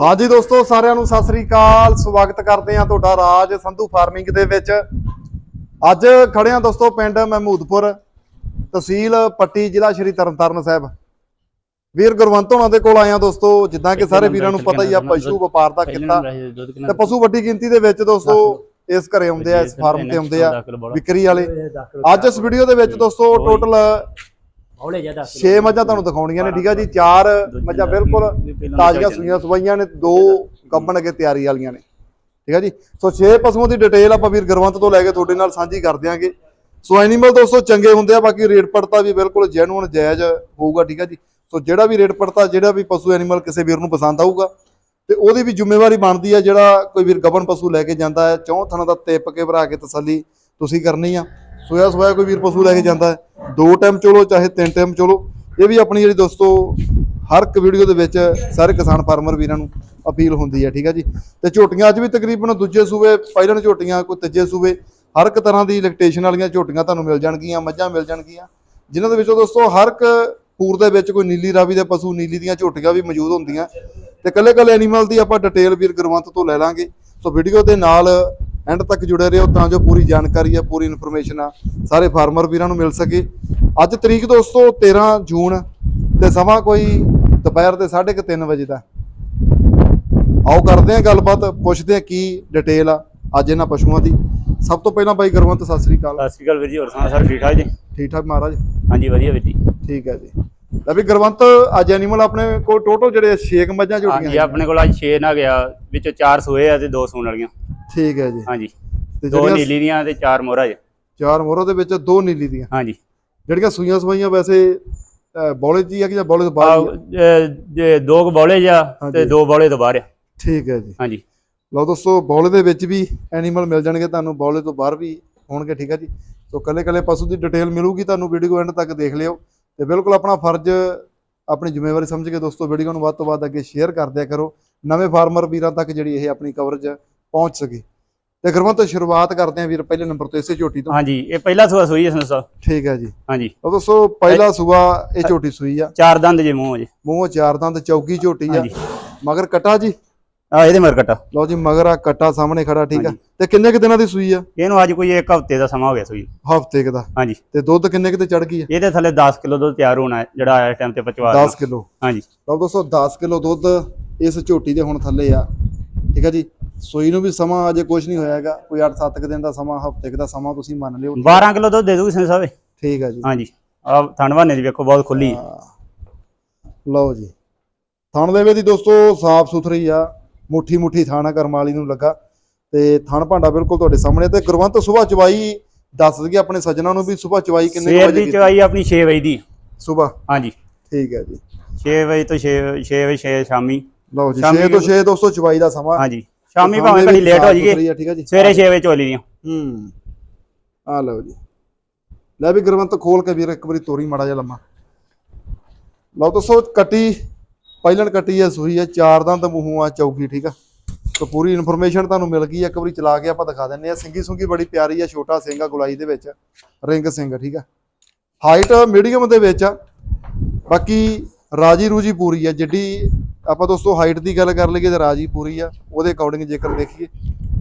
ਹਾਂਜੀ ਦੋਸਤੋ ਸਾਰਿਆਂ ਨੂੰ ਸਤਿ ਸ੍ਰੀ ਅਕਾਲ। ਸਵਾਗਤ ਕਰਦੇ ਹਾਂ ਤੁਹਾਡਾ ਰਾਜ ਸੰਧੂ ਫਾਰਮਿੰਗ ਦੇ ਵਿੱਚ। ਅੱਜ ਖੜੇ ਹਾਂ ਦੋਸਤੋ ਪਿੰਡ ਮਹਿਮੂਦਪੁਰ ਤਹਿਸੀਲ ਪੱਟੀ ਜ਼ਿਲ੍ਹਾ ਸ਼੍ਰੀ ਤਰਨਤਾਰਨ ਸਾਹਿਬ। ਵੀਰ ਗੁਰਵੰਤ ਹੋਣਾ ਦੇ ਕੋਲ ਆਏ ਹਾਂ ਦੋਸਤੋ ਜਿੱਦਾਂ ਕਿ ਸਾਰੇ ਵੀਰਾਂ ਨੂੰ ਪਤਾ ਹੀ ਆ ਪਸ਼ੂ ਵਪਾਰ ਦਾ ਕਿੱਤਾ। ਤੇ ਪਸ਼ੂ ਵੱਡੀ ਗਿਣਤੀ ਦੇ ਵਿੱਚ ਦੋਸਤੋ ਇਸ ਘਰੇ ਆਉਂਦੇ ਆ ਇਸ ਫਾਰਮ ਤੇ ਆਉਂਦੇ ਆ ਵਿਕਰੀ ਵਾਲੇ। ਅੱਜ ਇਸ ਵੀਡੀਓ ਦੇ ਵਿੱਚ ਦੋਸਤੋ ਟੋਟਲ ਹੌਲੇ ਜ਼ਿਆਦਾ 6 ਮੱਝਾਂ ਤੁਹਾਨੂੰ ਦਿਖਾਉਣੀਆਂ ਨੇ ਠੀਕ ਆ ਜੀ? ਚਾਰ ਮੱਝਾਂ ਬਿਲਕੁਲ ਤਾਜ਼ੀਆਂ ਸੂਈਆਂ ਸਵਾਈਆਂ ਨੇ ਦੋ ਗੱਬਣ ਅਗੇ ਤਿਆਰੀ ਵਾਲੀਆਂ ਨੇ ਠੀਕ ਆ ਜੀ? ਸੋ 6 ਪਸ਼ੂਆਂ ਦੀ ਡਿਟੇਲ ਆਪਾਂ ਵੀਰ ਗੁਰਵੰਤ ਤੋਂ ਲੈ ਕੇ ਤੁਹਾਡੇ ਨਾਲ ਸਾਂਝੀ ਕਰ ਦਿਆਂਗੇ। ਸੋ ਐਨੀਮਲ ਦੋਸਤੋ ਚੰਗੇ ਹੁੰਦੇ ਆ ਬਾਕੀ ਰੇਟ ਪੜਤਾ ਵੀ ਬਿਲਕੁਲ ਜੈਨੂਨ ਜਾਇਜ਼ ਹੋਊਗਾ ਠੀਕ ਆ ਜੀ? ਸੋ ਜਿਹੜਾ ਵੀ ਰੇਟ ਪੜਤਾ ਜਿਹੜਾ ਵੀ ਪਸ਼ੂ ਐਨੀਮਲ ਕਿਸੇ ਵੀਰ ਨੂੰ ਪਸੰਦ ਆਊਗਾ ਤੇ ਉਹਦੀ ਵੀ ਜ਼ਿੰਮੇਵਾਰੀ ਬਣਦੀ ਆ ਜਿਹੜਾ ਕੋਈ ਵੀਰ ਗੱਬਣ ਪਸ਼ੂ ਲੈ ਕੇ ਜਾਂਦਾ ਹੈ ਚੌਂ ਥਣਾ ਦਾ ਤਿੱਪ ਕੇ ਭਰਾ ਕੇ ਤਸੱਲੀ ਤੁਸੀਂ ਕਰਨੀ ਆ। ਸੋਇਆ ਸੋਇਆ ਕੋਈ ਵੀਰ ਪਸ਼ੂ ਲੈ ਕੇ ਜਾਂਦਾ ਹੈ। ਦੋ ਟਾਈਮ ਚੋਲੋ, ਚਾਹੇ ਤਿੰਨ ਟਾਈਮ ਚੋਲੋ। ਇਹ ਵੀ ਆਪਣੀ ਜਿਹੜੀ ਦੋਸਤੋ, ਹਰ ਇੱਕ ਵੀਡੀਓ ਦੇ ਵਿੱਚ ਸਾਰੇ ਕਿਸਾਨ ਫਾਰਮਰ ਵੀਰਾਂ ਨੂੰ ਅਪੀਲ ਹੁੰਦੀ ਹੈ, ਠੀਕ ਹੈ ਜੀ? ਤੇ ਝੋਟੀਆਂ ਅੱਜ ਵੀ ਤਕਰੀਬਨ ਦੂਜੇ ਸੂਬੇ ਪਹਿਲਣ ਝੋਟੀਆਂ, ਕੋਈ ਤੀਜੇ ਸੂਬੇ, ਹਰ ਇੱਕ ਤਰ੍ਹਾਂ ਦੀ ਲੈਕਟੇਸ਼ਨ ਵਾਲੀਆਂ ਝੋਟੀਆਂ ਤੁਹਾਨੂੰ ਮਿਲ ਜਾਣਗੀਆਂ, ਮੱਝਾਂ ਮਿਲ ਜਾਣਗੀਆਂ। ਜਿਨ੍ਹਾਂ ਦੇ ਵਿੱਚੋਂ ਦੋਸਤੋ, ਹਰ ਇੱਕ ਪੂਰ ਦੇ ਵਿੱਚ ਕੋਈ ਨੀਲੀ ਰਾਵੀ ਦੇ ਪਸ਼ੂ, ਨੀਲੀ ਦੀਆਂ ਝੋਟੀਆਂ ਵੀ ਮੌਜੂਦ ਹੁੰਦੀਆਂ। ਤੇ ਕੱਲੇ ਕੱਲੇ ਐਨੀਮਲ ਦੀ ਆਪਾਂ ਡਿਟੇਲ ਵੀਰ ਗੁਰਵੰਤ ਤੋਂ ਲੈ ਲਾਂਗੇ। ਸੋ ਵੀਡੀਓ ਦੇ ਨਾਲ ਐਂਡ ਤੱਕ ਜੁੜੇ ਰਹੋ ਤਾਂ ਜੋ ਪੂਰੀ ਜਾਣਕਾਰੀ ਆ ਪੂਰੀ ਇਨਫੋਰਮੇਸ਼ਨ ਆ ਸਾਰੇ ਫਾਰਮਰ ਵੀਰਾਂ ਨੂੰ ਮਿਲ ਸਕੇ। ਅੱਜ ਤਰੀਕ ਦੋਸਤੋ 13 ਜੂਨ ਤੇ ਸਮਾਂ ਕੋਈ ਦੁਪਹਿਰ ਦੇ 3:30 ਵਜੇ ਦਾ। ਆਓ ਕਰਦੇ ਆ ਗੱਲਬਾਤ ਪੁੱਛਦੇ ਆ ਕੀ ਡਿਟੇਲ ਆ ਅੱਜ ਇਹਨਾਂ ਪਸ਼ੂਆਂ ਦੀ। ਸਭ ਤੋਂ ਪਹਿਲਾਂ ਬਾਈ ਗੁਰਵੰਤ ਸਤਿ ਸ੍ਰੀ ਅਕਾਲ। ਸਤਿ ਸ਼੍ਰੀ ਅਕਾਲ ਵੀਰ ਜੀ ਹੋਰ ਸੁਣਾ ਸਰ ਠੀਕ ਠਾਕ ਜੀ? ਠੀਕ ਠਾਕ ਮਹਾਰਾਜ। ਹਾਂਜੀ ਵਧੀਆ ਵੀਰ ਜੀ। ਠੀਕ ਹੈ ਜੀ। ਲੈ ਵੀ ਗੁਰਵੰਤ ਅੱਜ ਐਨੀਮਲ ਆਪਣੇ ਕੋਲ ਟੋਟਲ ਜਿਹੜੇ 6 ਮੱਝਾਂ ਹਾਂਜੀ ਝੋਟੀਆਂ ਆਪਣੇ ਕੋਲ ਅੱਜ 6 ਨਾ ਗਿਆ ਵਿੱਚੋਂ 4 ਸੋਏ ਆ ਤੇ 2 ਸੂਣ ਵਾਲੀਆਂ। ਠੀਕ ਹੈ ਜੀ। ਹਾਂਜੀ। ਤੇ ਦੋ ਜਿਹੜੀਆਂ ਨੀਲੀ ਦੀਆਂ ਤੇ 4 ਮੋਹਰਾ ਜੀ। ਚਾਰ ਮੋਹਰਾਂ ਦੇ ਵਿੱਚ ਦੋ ਨੀਲੀ ਦੀਆਂ। ਹਾਂਜੀ। ਜਿਹੜੀਆਂ ਸੂਈਆਂ ਸਵਾਈਆਂ ਵੈਸੇ ਬੌਲੇ ਜੀ ਆ ਕਿ ਜਾਂ ਬੌਲੇ ਤੋਂ ਬਾਹਰ ਹੀ ਆ? ਆਹ, ਜੇ ਦੋ ਕੁ ਬੌਲੇ ਜਾ ਹਾਂਜੀ। ਤੇ ਦੋ ਬੌਲੇ ਤੋਂ ਬਾਹਰ ਆ। ਠੀਕ ਹੈ ਜੀ। ਹਾਂਜੀ। ਲਓ ਦੋਸਤੋ ਬੌਲੇ ਦੇ ਵਿੱਚ ਵੀ ਐਨੀਮਲ ਮਿਲ ਜਾਣਗੇ ਤੁਹਾਨੂੰ ਬੌਲੇ ਤੋਂ ਬਾਹਰ ਵੀ ਹੋਣਗੇ ਠੀਕ ਹੈ ਜੀ। ਸੋ ਕੱਲੇ ਕੱਲੇ ਪਸ਼ੂ ਦੀ ਡਿਟੇਲ ਮਿਲੂਗੀ ਤੁਹਾਨੂੰ ਵੀਡੀਓ ਐਂਡ ਤੱਕ ਦੇਖ ਲਿਓ। ਤੇ ਬਿਲਕੁਲ ਆਪਣਾ ਫਰਜ਼ ਆਪਣੀ ਜ਼ਿੰਮੇਵਾਰੀ ਸਮਝ ਕੇ ਦੋਸਤੋ ਵੀਡੀਓ ਨੂੰ ਵੱਧ ਤੋਂ ਵੱਧ ਅੱਗੇ ਸ਼ੇਅਰ ਕਰ ਦਿਆ ਕਰੋ। ਨਵੇਂ ਫਾਰਮਰ ਵੀਰਾਂ ਤੱਕ ਜਿਹੜੀ ਇਹ ਆਪਣੀ ਕਵਰੇਜ ਪਹੁੰਚ ਸਕੇ। ਤੇ ਗੁਰਵੰਤ ਸ਼ੁਰੂਆਤ ਕਰਦੇ ਹਾਂ ਵੀਰ ਪਹਿਲੇ ਨੰਬਰ ਤੋਂ ਇਸੇ ਝੋਟੀ ਤੋਂ। ਹਾਂਜੀ ਇਹ ਪਹਿਲਾ ਸੂਆ ਸੂਈ ਹੈ ਸੰਸਾ ਠੀਕ ਹੈ ਜੀ। ਹਾਂਜੀ। ਲਓ ਦੋਸਤੋ ਪਹਿਲਾ ਸੂਆ ਇਹ ਝੋਟੀ ਸੂਈ ਆ। ਚਾਰ ਦੰਦ ਜੇ ਮੂੰਹ ਜੀ। ਮੂੰਹ ਚਾਰ ਦੰਦ ਚੌਕੀ ਝੋਟੀ ਆ। ਮਗਰ ਕਟਾ ਜੀ? ਆ ਇਹਦੇ ਮਰ ਕਟਾ। ਲਓ ਜੀ ਮਗਰ ਆ ਕਟਾ ਸਾਹਮਣੇ ਖੜਾ ਠੀਕ ਆ। ਤੇ ਕਿੰਨੇ ਕੁ ਦਿਨਾਂ ਦੀ ਸੂਈ ਆ? ਇਹਨੂੰ ਅੱਜ ਕੋਈ ਇੱਕ ਹਫ਼ਤੇ ਦਾ ਸਮਾਂ ਹੋ ਗਿਆ ਸੂਈ। ਹਫ਼ਤੇ ਕੁ ਦਾ। ਹਾਂਜੀ। ਤੇ ਦੁੱਧ ਕਿੰਨੇ ਕਿਤੇ ਚੜ ਗਈ ਆ? ਇਹਦੇ ਥੱਲੇ 10 ਕਿਲੋ ਦੁੱਧ ਤਿਆਰ ਹੋਣਾ ਜਿਹੜਾ ਇਸ ਟਾਈਮ ਤੇ ਪਚਵਾ 10 ਕਿਲੋ। ਹਾਂਜੀ। ਲਓ ਦੋਸਤੋ 10 ਕਿਲੋ ਦੁੱਧ ਇਸ ਝੋਟੀ ਦੇ ਹੁਣ ਥੱਲੇ ਆ। ਠੀਕ ਆ ਜੀ। ਸੂਈ ਨੂੰ ਵੀ ਸਮਾਂ ਅਜੇ ਕੁਝ ਨਹੀਂ ਹੋਇਆਗਾ ਕੋਈ 8-7 ਦਿਨ ਦਾ ਸਮਾਂ ਹਫ਼ਤੇ ਦਾ ਸਮਾਂ ਤੁਸੀਂ ਮੰਨ ਲਿਓ। 12 ਕਿਲੋ ਦੁੱਧ ਦੇ ਦੂਗੀ ਸੰਸਾ ਸਾਹਿਬ ਠੀਕ ਆ ਜੀ। ਹਾਂਜੀ। ਆ ਥਣਵਾਨੇ ਦੀ ਵੇਖੋ ਬਹੁਤ ਖੁੱਲੀ ਹਾਂ। ਲਓ ਜੀ। ਥਣ ਦੇ ਵੇ ਦੀ ਦੋਸਤੋ ਸਾਫ਼ ਸੁਥਰੀ ਆ। ਮੁੱਠੀ ਮੁੱਠੀ ਥਾਣਾ ਕਰਮ ਵਾਲੀ ਨੂੰ ਲੱਗਾ। ਤੇ ਥਣ ਭਾਂਡਾ ਬਿਲਕੁਲ ਤੁਹਾਡੇ ਸਾਹਮਣੇ ਤੇ ਗੁਰਵੰਤ ਸੁਬਾਹ ਚਵਾਈ ਦੱਸ ਦਈਏ ਆਪਣੇ ਸੱਜਣਾ ਨੂੰ ਵੀ ਸੁਬਾਹ ਚਵਾਈ ਕਿੰਨੇ ਸਵੇਰ ਵਜੇ ਦੀ ਚਵਾਈ ਆਪਣੀ 6 ਵਜੇ ਦੀ। ਸੁਬਾਹ? ਹਾਂਜੀ। ਠੀਕ ਹੈ ਜੀ। 6 ਵਜੇ ਤੋਂ 6 6 ਵਜੇ 6 ਸ਼ਾਮੀ। ਲਓ ਜੀ ਸ਼ਾਮੀ 6 ਤੋਂ 6 ਦੋਸਤੋ ਚਵਾਈ ਦਾ ਸਮਾਂ। ਹਾਂਜੀ। ਸ਼ਾਮੀ ਭਾਵੇਂ ਵੀ ਲੇਟ ਹੋ ਜਾਈਏ ਠੀਕ ਜੀ। ਸਵੇਰੇ 6 ਵਜੇ ਚੋਲੀ ਦੀਆਂ। ਹੂੰ। ਆ ਲਓ ਜੀ। ਲੈ ਵੀ ਗੁਰਵੰਤ ਖੋਲ ਕੇ ਵੀਰ ਇੱਕ ਵਾਰੀ ਤੋਰੀ ਮਾੜਾ ਜਿਹਾ ਲੰਮਾ। ਲਓ ਦੋਸਤੋ ਕੱਟੀ ਪਹਿਲਣ ਕੱਟੀ ਹੈ ਸੂਈ ਹੈ ਚਾਰ ਦੰਦ ਮੂੰਹੋਂ ਆ ਚੌਕੀ ਠੀਕ ਆ। ਤਾਂ ਪੂਰੀ ਇਨਫੋਰਮੇਸ਼ਨ ਤੁਹਾਨੂੰ ਮਿਲ ਗਈ ਇੱਕ ਵਾਰੀ ਚਲਾ ਕੇ ਆਪਾਂ ਦਿਖਾ ਦਿੰਨੇ ਆ। ਸਿੰਗੀ ਸੁੰਗੀ ਬੜੀ ਪਿਆਰੀ ਆ ਛੋਟਾ ਸਿੰਘ ਆ ਗੁਲਾਈ ਦੇ ਵਿੱਚ ਰਿੰਗ ਸਿੰਘ ਠੀਕ ਆ। ਹਾਈਟ ਮੀਡੀਅਮ ਦੇ ਵਿੱਚ ਆ। ਬਾਕੀ ਰਾਜੀ ਰੂਜੀ ਪੂਰੀ ਆ ਜਿੱਡੀ ਆਪਾਂ ਦੋਸਤੋ ਹਾਈਟ ਦੀ ਗੱਲ ਕਰ ਲਈਏ ਤੇ ਰਾਜੀ ਪੂਰੀ ਆ ਉਹਦੇ ਅਕੋਰਡਿੰਗ ਜੇਕਰ ਦੇਖੀਏ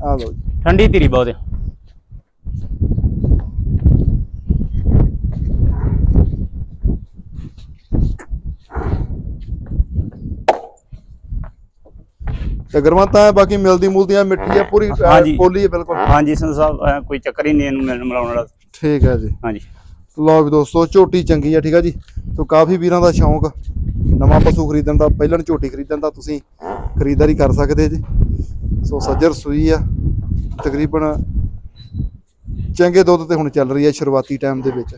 ਆ ਲਓ ਜੀ। ਠੰਡੀ ਧੀਰੀ ਬਹੁਤ ਹੈ। ਤੇ ਗਰਮਤਾ ਹੈ ਬਾਕੀ ਮਿਲਦੀ ਮੁਲਦੀ ਆ ਮਿੱਠੀ ਆ ਪੂਰੀ ਹਾਂਜੀ। ਪੋਲੀ ਹੈ ਬਿਲਕੁਲ। ਹਾਂਜੀ ਸੰਧੂ ਸਾਹਿਬ ਐਂ ਕੋਈ ਚੱਕਰ ਹੀ ਨਹੀਂ ਇਹਨੂੰ ਮਿਲਣ ਮਿਲਾਉਣ ਵਾਲਾ। ਠੀਕ ਹੈ ਜੀ। ਹਾਂਜੀ। ਲਓ ਵੀ ਦੋਸਤੋ ਝੋਟੀ ਚੰਗੀ ਆ ਠੀਕ ਆ ਜੀ। ਸੋ ਕਾਫੀ ਵੀਰਾਂ ਦਾ ਸ਼ੌਂਕ। ਨਵਾਂ ਪਸ਼ੂ ਖਰੀਦਣ ਦਾ, ਪਹਿਲਾਂ ਝੋਟੀ ਖਰੀਦਣ ਦਾ ਤੁਸੀਂ ਖਰੀਦਦਾਰੀ ਕਰ ਸਕਦੇ ਜੀ। ਸੋ ਸੱਜਰ ਸੂਈ ਆ, ਤਕਰੀਬਨ ਚੰਗੇ ਦੁੱਧ ਤੇ ਹੁਣ ਚੱਲ ਰਹੀ ਹੈ ਸ਼ੁਰੂਆਤੀ ਟਾਈਮ ਦੇ ਵਿੱਚ।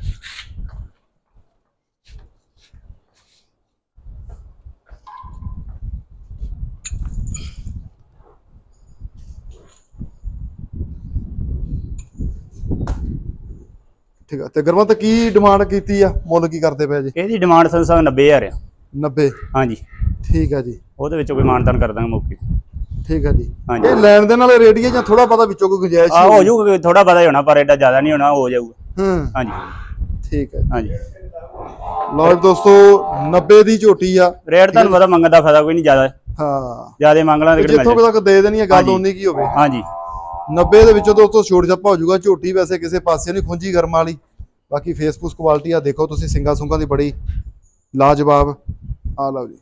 ਠੀਕ ਆ, ਤੇ ਗਰਮਤ, ਕੀ ਡਿਮਾਂਡ ਕੀਤੀ ਆ? ਮੁੱਲ ਕੀ ਕਰਦੇ ਪਏ ਜੀ? ਇਹਦੀ ਡਿਮਾਂਡ ਸੰਧੂ ਸਾਹਿਬ 90000 ਆ। 90 ਹਾਂਜੀ। ਠੀਕ ਆ ਜੀ। ਉਹਦੇ ਵਿੱਚੋਂ ਕੋਈ ਮਾਨਦਾਨ ਕਰ ਦਾਂਗੇ ਮੌਕੇ। ਠੀਕ ਆ ਜੀ। ਹਾਂਜੀ। ਇਹ ਲੈਣ ਦੇ ਨਾਲ ਰੇਡੀਏ ਜਾਂ ਥੋੜਾ ਪਤਾ ਵਿੱਚੋਂ ਕੋਈ ਗੁੰਜਾਇਸ਼ ਆ ਹੀ ਹੋ ਜਾਊਗਾ ਥੋੜਾ ਬਹੁਤਾ ਹੀ ਹੋਣਾ ਪਰ ਐਡਾ ਜ਼ਿਆਦਾ ਨਹੀਂ ਹੋਣਾ ਹੋ ਜਾਊਗਾ। ਹੂੰ। ਹਾਂਜੀ। ਠੀਕ ਹੈ ਹਾਂਜੀ। ਲਓ ਜੀ ਦੋਸਤੋ 90 ਦੀ ਝੋਟੀ ਆ। ਰੇਟ ਤੁਹਾਨੂੰ ਪਤਾ ਮੰਗਣ ਦਾ ਫਾਇਦਾ ਕੋਈ ਨਹੀਂ ਜ਼ਿਆਦਾ। ਹਾਂ। ਜ਼ਿਆਦਾ ਮੰਗ ਲਾਂ ਤੇ ਕਿਹੜੇ ਜਿੱਥੋਂ ਮਿਲ ਕੁ ਤੱਕ ਦੇ ਦੇਣੀ ਹੈ ਗੱਲ ਹਾਂਜੀ। ਉਨੀ ਕੀ ਹੋਵੇ। ਹਾਂਜੀ। 90 ਦੇ ਵਿੱਚੋਂ ਦੋਸਤੋ ਛੋਟ ਛੱਪਾ ਹੋ ਜਾਊਗਾ। ਝੋਟੀ ਵੈਸੇ ਕਿਸੇ ਪਾਸੇ ਨਹੀਂ ਖੁੰਝੀ ਗਰਮ ਵਾਲੀ। ਬਾਕੀ ਫੇਸਬੁੱਕ ਕੁਆਲਿਟੀ ਆ ਦੇਖੋ ਤੁਸੀਂ ਸਿੰਗਾ ਸੁੰਗਾ ਦੀ ਬੜੀ ਲਾਜਵਾਬ। ਆ ਲਓ ਜੀ।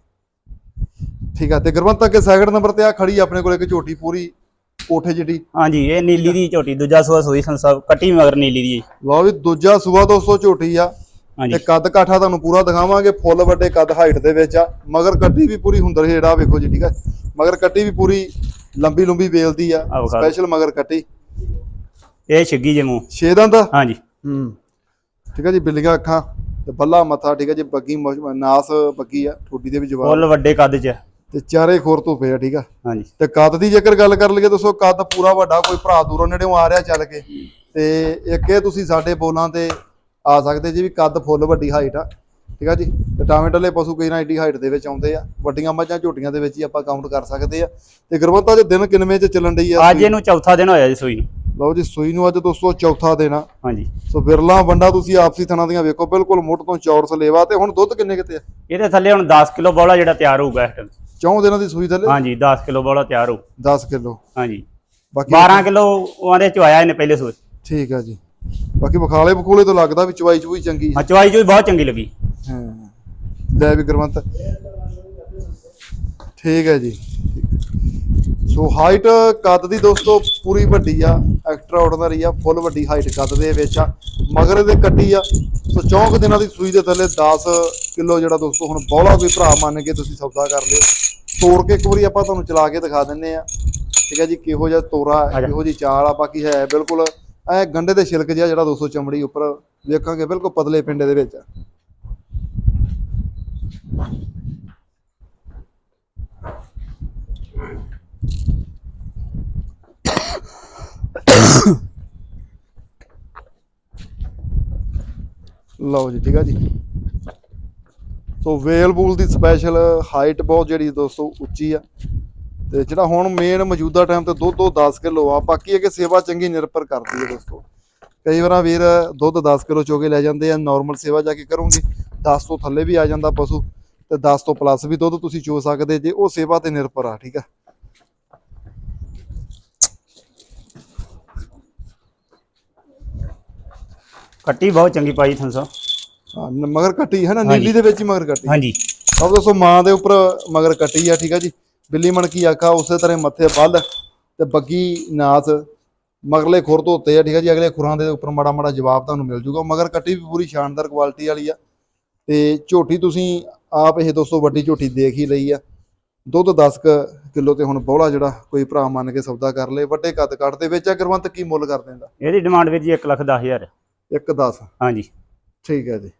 ਠੀਕ ਆ ਤੇ ਗੁਰਵੰਤ ਅੱਗੇ ਸੈਕਿੰਡ ਨੰਬਰ ਤੇ ਆ ਖੜੀ ਆਪਣੇ ਕੋਲ ਇੱਕ ਝੋਟੀ ਪੂਰੀ ਕੋਠੇ ਜਿਹੜੀ। ਹਾਂਜੀ ਇਹ ਨੀਲੀ ਦੀ ਝੋਟੀ ਦੂਜਾ ਸੂਆ ਸੋਈ ਸੰਸਾ ਕੱਟੀ ਮਗਰ ਨੀਲੀ ਦੀ। ਲਓ ਵੀ ਦੂਜਾ ਸੂਆ ਦੋਸਤੋ ਝੋਟੀ ਆ। ਤੇ ਕੱਦ ਕਾਠਾ ਤੁਹਾਨੂੰ ਪੂਰਾ ਦਿਖਾਵਾਂਗੇ ਫੁੱਲ ਵੱਡੇ ਕੱਦ ਹਾਈਟ ਦੇ ਵਿੱਚ ਆ। ਮਗਰ ਕੱਟੀ ਵੀ ਪੂਰੀ ਹੁੰਦਰ ਜਿਹੜਾ ਵੇਖੋ ਜੀ ਠੀਕ ਆ। ਮਗਰ ਕੱਟੀ ਵੀ ਪੂਰੀ ਲੰਬੀ ਲੰਬੀ ਵੇਲਦੀ ਆ। ਸਪੈਸ਼ਲ ਮਗਰ ਕੱਟੀ। ਇਹ ਛਿੱਗੀ ਜੇ ਮੂੰਹ। ਛੇ ਦੰਦ? ਆ ਹਾਂਜੀ। ਹੂੰ। ਠੀਕ ਆ ਜੀ ਬਿੱਲੀਆਂ ਅੱਖਾਂ। ਤੇ ਬੱਲਾ ਮੱਥਾ ਠੀਕ ਆ ਜੀ ਬੱਗੀ ਨਾਸ ਬੱਗੀ ਆ ਠੋਡੀ ਦੇ ਵੀ ਜਵਾਬ। ਫੁੱਲ ਵੱਡੇ ਕੱਦ ਚ। ਤੇ ਚਾਰੇ ਖੋਰ ਤੋਂ ਪਿਆ ਠੀਕ ਆ। ਹਾਂਜੀ। ਤੇ ਕੱਦ ਦੀ ਜੇਕਰ ਗੱਲ ਕਰ ਲਈਏ ਦੋਸਤੋ ਕੱਦ ਪੂਰਾ ਵੱਡਾ ਕੋਈ ਭਰਾ ਦੂਰੋਂ ਨੇੜਿਓਂ ਆ ਰਿਹਾ ਚੱਲ ਕੇ। ਤੇ ਇੱਕ ਇਹ ਤੁਸੀਂ ਸਾਡੇ ਬੋਲਾਂ ਤੇ ਆ ਸਕਦੇ ਜੀ ਵੀ ਕੱਦ ਫੁੱਲ ਵੱਡੀ ਹਾਈਟ ਆ ਠੀਕ ਆ ਜੀ। ਤੇ ਟਾਵੇਂ ਟੱਲੇ ਪਸ਼ੂ ਕਈ ਨਾ ਏਡੀ ਹਾਈਟ ਦੇ ਵਿੱਚ ਆਉਂਦੇ ਆ ਵੱਡੀਆਂ ਮੱਝਾਂ ਝੋਟੀਆਂ ਦੇ ਵਿੱਚ ਹੀ ਆਪਾਂ ਕਾਊਂਟ ਕਰ ਸਕਦੇ ਆ। ਤੇ ਗੁਰਵੰਤਾ ਦੇ ਦਿਨ ਕਿੰਨਵੇਂ ਚ ਚੱਲਣ ਡਈ ਆ? ਅੱਜ ਇਹਨੂੰ ਚੌਥਾ ਦਿਨ ਹੋਇਆ ਜੀ ਸੂਈ ਨੂੰ। ਲਓ ਜੀ ਸੂਈ ਨੂੰ ਅੱਜ ਦੋਸਤੋ ਚੌਥਾ ਦੇਣਾ ਹਾਂਜੀ। ਸੋ ਬਿਰਲਾ ਵੰਡਾ ਤੁਸੀਂ ਆਪਸੀ ਥਣਾ ਦੀਆਂ ਵੇਖੋ ਬਿਲਕੁਲ ਮੁੱਢ ਤੋਂ ਚੌਰਸ ਲੇਵਾ ਤੇ ਹੁਣ ਦੁੱਧ ਕਿੰਨੇ ਕਿਤੇ ਆ? ਇਹਦੇ ਥੱਲੇ ਹੁਣ 10 ਕਿਲੋ ਬੋਲਾ ਜਿਹੜਾ ਤਿਆਰ ਹੋਊਗਾ ਇਸ ਟਾਈਮ ਚੌਂ ਦਿਨਾਂ ਦੀ ਸੂਈ ਥੱਲੇ? ਹਾਂਜੀ 10 ਕਿਲੋ ਬੋਲਾ ਤਿਆਰ ਹੋਊ। 10 ਕਿਲੋ। ਹਾਂਜੀ। ਬਾਕੀ 12 ਕਿਲੋ ਉਹਦੇ ਚ ਆਇਆ ਇਹਨੇ ਪਹਿਲੇ ਸੂਏ। ਠੀਕ ਆ ਜੀ। ਬਾਕੀ ਬਖਾਲੇ ਬਖੂਲੇ ਤੋਂ ਲੱਗਦਾ ਵੀ ਚਵਾਈ ਚੂਈ ਚੰਗੀ ਹਾਂ ਚਵਾਈ ਚੋਈ ਬਹੁਤ ਚੰਗੀ ਲੱਗੀ। ਹਾਂ। ਲੈ ਵੀ ਗੁਰਵੰਤ ਠੀਕ ਹੈ ਜੀ। ਹੈ। ਸੋ ਹਾਈਟ ਕੱਦ ਦੀ ਦੋਸਤੋ ਪੂਰੀ ਵੱਡੀ ਆ ਐਕਸਟਰਾ ਆਰਡੀਨਰੀ ਆ ਫੁੱਲ ਵੱਡੀ ਹਾਈਟ ਕੱਦ ਦੇ ਵਿੱਚ ਆ ਮਗਰ ਇਹਦੇ ਕੱਟੀ ਆ ਸੋ ਚੌਂਕ ਦਿਨਾਂ ਦੀ ਸੂਈ ਦੇ ਥੱਲੇ 10 ਕਿਲੋ ਜਿਹੜਾ ਦੋਸਤੋ ਹੁਣ ਬੌਲਾ ਕੋਈ ਭਰਾ ਮੰਨ ਕੇ ਤੁਸੀਂ ਸੌਦਾ ਕਰ ਲਿਓ ਤੋੜ ਕੇ ਇੱਕ ਵਾਰੀ ਆਪਾਂ ਤੁਹਾਨੂੰ ਚਲਾ ਕੇ ਦਿਖਾ ਦਿੰਨੇ ਆ ਠੀਕ ਹੈ ਜੀ ਕਿਹੋ ਜਿਹਾ ਤੋਰਾ। ਕਿਹੋ ਜੀ ਚਾਲ ਆ ਬਾਕੀ ਹੈ ਬਿਲਕੁਲ ਐ ਗੰਡੇ ਦੇ ਛਿਲਕ ਜਿਹਾ ਜਿਹੜਾ ਦੋਸਤੋ ਚਮੜੀ ਉੱਪਰ ਵੇਖਾਂਗੇ ਬਿਲਕੁਲ ਪਤਲੇ ਪਿੰਡੇ ਦੇ ਵਿੱਚ ਆ। ਲਓ ਜੀ, ਠੀਕ ਆ ਜੀ। ਸੋ ਵੇਲ ਬੂਲ ਦੀ ਸਪੈਸ਼ਲ ਹਾਈਟ ਬਹੁਤ ਜਿਹੜੀ ਦੋਸਤੋ ਉੱਚੀ ਆ। ਤੇ ਜਿਹੜਾ ਹੁਣ ਮੇਨ ਮੌਜੂਦਾ ਟਾਈਮ ਤੇ ਦੁੱਧ ਉਹ 10 ਕਿਲੋ ਆ। ਬਾਕੀ ਇਹ ਕਿ ਸੇਵਾ ਚੰਗੀ ਨਿਰਭਰ ਕਰਦੀ ਹੈ ਦੋਸਤੋ। ਕਈ ਵਾਰਾਂ ਵੀਰ ਦੁੱਧ 10 ਕਿਲੋ ਚੋਗੇ ਲੈ ਜਾਂਦੇ ਆ ਨਾਰਮਲ ਸੇਵਾ ਜਾ ਕੇ ਕਰੋਗੇ। 10 ਤੋਂ ਥੱਲੇ ਵੀ ਆ ਜਾਂਦਾ ਪਸ਼ੂ ਤੇ 10 ਤੋਂ ਪਲੱਸ ਵੀ ਦੁੱਧ ਤੁਸੀਂ ਚੋ ਸਕਦੇ ਜੇ, ਉਹ ਸੇਵਾ ਤੇ ਨਿਰਭਰ ਆ, ਠੀਕ ਆ। ਕੱਟੀ ਬਹੁਤ ਚੰਗੀ ਪਾਈ ਥੰਸੋ ਹਾਂ, ਨ- ਮਗਰ ਕੱਟੀ ਹੈ ਨਾ। ਨੀਲੀ ਦੇ ਵਿੱਚ ਹੀ ਮਗਰ ਕੱਟੀ। ਹਾਂਜੀ। ਸਭ ਦੋਸਤੋ ਮਾਂ ਦੇ ਉੱਪਰ ਮਗਰ ਕੱਟੀ ਆ ਠੀਕ ਆ ਜੀ। ਬਿੱਲੀ ਮਣਕੀ ਆਖਾ ਉਸੇ ਤਰ੍ਹਾਂ ਮੱਥੇ ਬੱਲ ਤੇ ਬੱਗੀ ਨਾਸ ਮਗਰਲੇ ਖੁਰ ਤੋਂ ਉੱਤੇ ਆ ਠੀਕ ਆ ਜੀ। ਅਗਲੇ ਖੁਰਾਂ ਦੇ ਉੱਪਰ ਮਾੜਾ ਮਾੜਾ ਜਵਾਬ ਤੁਹਾਨੂੰ ਮਿਲ ਜੂਗਾ। ਮਗਰ ਕੱਟੀ ਵੀ ਪੂਰੀ ਸ਼ਾਨਦਾਰ ਕੁਆਲਿਟੀ ਵਾਲੀ ਆ। ਤੇ ਝੋਟੀ ਤੁਸੀਂ ਆਪ ਇਹ ਦੋਸਤੋ ਵੱਡੀ ਝੋਟੀ ਦੇਖ ਹੀ ਲਈ ਆ। ਦੁੱਧ 10 ਕਿਲੋ ਤੇ ਹੁਣ ਬੋਲਾ ਜਿਹੜਾ ਕੋਈ ਭਰਾ ਮੰਨ ਕੇ ਸੌਦਾ ਕਰ ਲੇ। ਵੱਡੇ ਕੱਦ ਕੱਟ ਦੇ ਵਿੱਚ ਆ ਗੁਰਵੰਤ ਕੀ ਮੁੱਲ ਕਰ ਦਿੰਦਾ? ਇਹਦੀ ਡਿਮਾਂਡ ਵੀਰ ਜੀ 1 ਲੱਖ 10 ਹਜ਼ਾਰ। 1 10 ਹਾਂਜੀ। ਠੀਕ ਹੈ ਜੀ।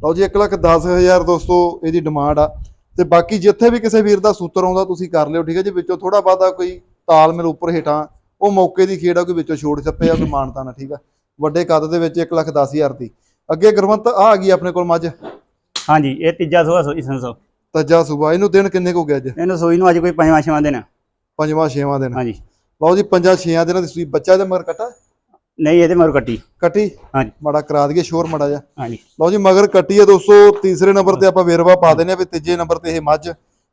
ਲਓ ਜੀ 1 ਲੱਖ 10000 ਦੋਸਤੋ ਇਹਦੀ ਡਿਮਾਂਡ ਆ। ਤੇ ਬਾਕੀ ਜਿੱਥੇ ਵੀ ਕਿਸੇ ਵੀਰ ਦਾ ਸੂਤਰ ਆਉਂਦਾ ਤੁਸੀਂ ਕਰ ਲਿਓ ਠੀਕ ਹੈ ਜੀ? ਵਿੱਚੋਂ ਥੋੜਾ ਬਾਦਾ ਕੋਈ ਤਾਲਮੇਲ ਉੱਪਰ ਹੇਠਾਂ ਉਹ ਮੌਕੇ ਦੀ ਖੇਡ ਆ ਕੋਈ ਵਿੱਚੋਂ ਛੋੜ ਛੱਪੇ ਆ ਕੋਈ ਮਾਨਤਾ ਨਾ ਠੀਕ ਆ? ਵੱਡੇ ਕੱਦ ਦੇ ਵਿੱਚ 1 ਲੱਖ 10000 ਦੀ। ਅੱਗੇ ਗੁਰਵੰਤ ਆ ਆ ਗਈ ਆਪਣੇ ਕੋਲ ਮੱਝ। ਹਾਂਜੀ ਇਹ ਤੀਜਾ ਸੂਆ ਸੋਈ ਸੰਸੋ ਤੱਜਾ ਸੂਬਾ ਇਹਨੂੰ ਦਿਨ ਕਿੰਨੇ ਕੁ ਗਿਆ ਅੱਜ? ਇਹਨੂੰ ਸੂਈ ਨੂੰ ਅੱਜ ਕੋਈ ਪੰਜਵਾਂ ਛੇਵਾਂ ਦਿਨ। ਪੰਜਵਾਂ ਛੇਵਾਂ ਦਿਨ। ਹਾਂਜੀ। ਲਓ ਜੀ ਪੰਜਾਂ ਛੇਆਂ ਦਿਨਾਂ ਦੀ ਸੂਈ ਬੱਚਾ ਦੇ ਮਗਰ ਕੱਟਾ। ਨਹੀਂ ਇਹਦੇ ਮਗਰ ਕੱਟੀ। ਕੱਟੀ? ਹਾਂਜੀ। ਮਾੜਾ ਕਰਾ ਦਈਏ ਸ਼ੋਰ ਮਾੜਾ ਜਾ ਹਾਂਜੀ। ਲਓ ਜੀ ਮਗਰ ਕੱਟੀ ਹੈ ਦੋਸਤੋ ਤੀਸਰੇ ਨੰਬਰ ਤੇ ਆਪਾਂ ਵੇਰਵਾ ਪਾ ਦਿੰਦੇ ਆ ਵੀ ਤੀਜੇ ਨੰਬਰ ਤੇ ਇਹ ਮੱਝ।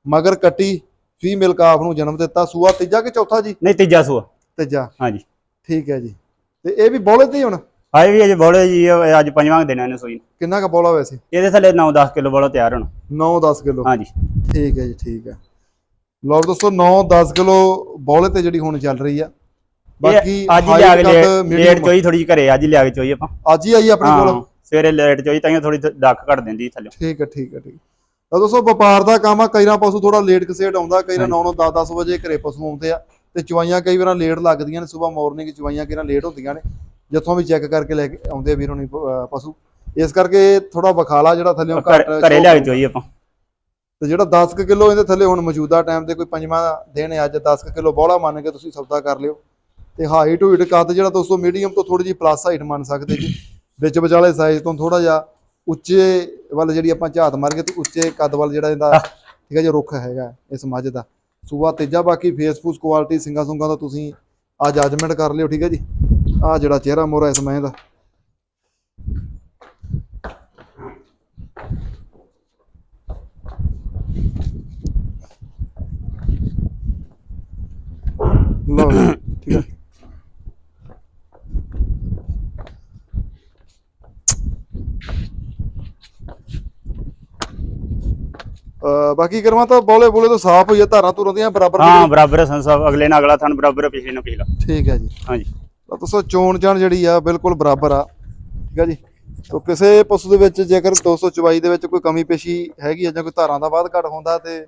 ਮਗਰ ਕੱਟੀ ਫੀਮੇਲ ਕਾਫ ਨੂੰ ਜਨਮ ਦਿੱਤਾ। ਸੂਆ ਤੀਜਾ ਕਿ ਚੌਥਾ ਜੀ? ਨਹੀਂ ਤੀਜਾ ਸੂਆ। ਤੀਜਾ। ਹਾਂਜੀ। ਠੀਕ ਹੈ ਜੀ। ਤੇ ਇਹ ਵੀ ਬੋਲੇ ਤੇ ਹੀ ਹੁਣ? ਆਏ ਵੀ ਅਜੇ ਬੋਲੇ ਜੀ ਇਹ ਅੱਜ ਪੰਜਵਾਂ ਦਿਨ ਇਹਨੂੰ ਸੂਈ ਨੂੰ। ਕਿੰਨਾ ਕ ਬੋਲਾ ਵੈਸੇ? ਇਹਦੇ ਥੱਲੇ 9-10 ਕਿਲੋ ਬੋਲਾ ਤਿਆਰ ਹੋਣਾ। 9-10 ਕਿਲੋ। ਹਾਂਜੀ। ਠੀਕ ਹੈ ਜੀ ਠੀਕ ਹੈ। ਲਓ ਦੋਸਤੋ 9-10 ਕਿਲੋ ਬੋਲੇ ਤੇ ਜਿਹੜੀ ਹੁਣ ਚੱਲ ਰਹੀ ਆ। ਬਾਕੀ ਅੱਜ ਹੀ ਲਿਆ ਕੇ ਲੇਟ medium ਚੋਈ ਥੋੜੀ ਘਰੇ ਅੱਜ ਹੀ ਲਿਆ ਕੇ ਚੋਈ ਆਪਾਂ। ਅੱਜ ਹੀ ਆਈ ਆਪਣੇ ਕੋਲ। ਸਵੇਰੇ ਲੇਟ ਚੋਈ ਤਾਂ ਥੋੜੀ ਡੱਕ ਘਟ ਦਿੰਦੀ ਥੱਲੇ। ਠੀਕ ਹੈ ਠੀਕ ਹੈ ਠੀਕ। ਤਾਂ ਦੋਸਤੋ ਵਪਾਰ ਦਾ ਕੰਮ ਆ ਕਈ ਨਾ ਪਸ਼ੂ ਥੋੜਾ ਲੇਟ ਕਸੇਟ ਆਉਂਦਾ ਕਈ ਨਾ 9-9 10-10 ਵਜੇ ਘਰੇ ਪਸ਼ੂ ਆਉਂਦੇ ਆ। ਤੇ ਚਵਾਈਆਂ ਕਈ ਵਾਰਾਂ ਲੇਟ ਲੱਗਦੀਆਂ ਨੇ ਸਵੇਰ ਮਾਰਨਿੰਗ ਚਵਾਈਆਂ ਕਿਹਨਾਂ ਲੇਟ ਹੁੰਦੀਆਂ ਨੇ। ਜਿੱਥੋਂ ਵੀ ਚੈੱਕ ਕਰਕੇ ਲੈ ਕੇ ਆਉਂਦੇ ਆ ਵੀਰ ਪ- ਪਸ਼ੂ। ਇਸ ਕਰਕੇ ਥੋੜਾ ਵਖਾਲਾ ਜਿਹੜਾ ਥੱਲੇੋਂ ਘੱਟ ਘਰੇ ਘਰੇ ਲਿਆ ਕੇ ਚੋਈ ਆਪਾਂ। ਤੇ ਜਿਹੜਾ 10 ਕੁ ਕਿਲੋ ਇਹਦੇ ਥੱਲੇ ਹੁਣ ਮੌਜੂਦਾ ਟਾਈਮ ਤੇ ਕੋਈ ਪੰਜਵਾਂ ਦਿਨ ਹੈ ਅੱਜ 10 ਕੁ ਕਿਲੋ ਬੋਲਾ ਮੰਨ ਕੇ ਤੁਸੀਂ ਸੌਦਾ ਕਰ ਲਿਓ। ਤੇ ਹਾਈਟ ਹੋਈਟ ਕੱਦ ਜਿਹੜਾ ਦੋਸਤੋ ਮੀਡੀਅਮ ਤੋਂ ਥੋੜੀ ਜੀ ਪਲੱਸ ਹਾਈਟ ਮੰਨ ਸਕਦੇ ਜੀ। ਵਿੱਚ ਵਿਚਾਲੇ ਸਾਈਜ਼ ਤੋਂ ਥੋੜਾ ਜਿਹਾ ਉੱਚੇ ਵੱਲ ਜਿਹੜੀ ਆਪਾਂ ਝਾਤ ਮਾਰ ਕੇ ਤੇ ਉੱਚੇ ਕੱਦ ਵੱਲ ਜਿਹੜਾ ਇਹਦਾ ਠੀਕ ਹੈ ਜੀ ਰੁੱਖ ਹੈਗਾ ਇਸ ਮੱਝ ਦਾ। ਸੂਆ ਤੇਜਾ ਬਾਕੀ ਫੇਸ ਫੂਸ ਕੁਆਲਿਟੀ ਸਿੰਗਾ ਸੁੰਗਾ ਦਾ ਤੁਸੀਂ ਆ ਜਜਮੈਂਟ ਕਰ ਲਿਓ ਠੀਕ ਹੈ ਜੀ। ਆ ਜਿਹੜਾ ਚਿਹਰਾ ਮੋਰਾ ਇਸ ਮੈਂ ਦਾ। ਲੋ ਠੀਕ ਹੈ। ਬਾਕੀ ਕਰਮਾ ਤਾਂ ਬੋਲੇ ਬੋਲੇ ਤਾਂ ਸਾਫ਼ ਹੋਈ ਆ ਧਾਰਾਂ ਧੁਰਾਂ ਦੀਆਂ ਬਰਾਬਰ ਹਾਂ ਬਰਾਬਰ ਹੈ ਸੰਧੂ ਸਾਹਿਬ ਅਗਲੇ ਨਾਲ ਅਗਲਾ ਥਣ ਬਰਾਬਰ ਹੈ ਪਿਛਲੇ ਨਾਲ ਪਿਛਲਾ। ਠੀਕ ਹੈ ਜੀ। ਹਾਂਜੀ। ਤਾਂ ਦੋਸਤੋ ਚੋਣ ਜਾਣ ਜਿਹੜੀ ਆ ਬਿਲਕੁਲ ਬਰਾਬਰ ਆ। ਠੀਕ ਆ ਜੀ। ਤੋ ਕਿਸੇ ਪਸ਼ੂ ਦੇ ਵਿੱਚ ਜੇਕਰ 224 ਦੇ ਵਿੱਚ ਕੋਈ ਕਮੀ ਪੇਸ਼ੀ ਹੈਗੀ ਆ ਜਾਂ ਕੋਈ ਧਾਰਾਂ ਦਾ ਬਾਅਦ ਘਟ ਹੁੰਦਾ ਤੇ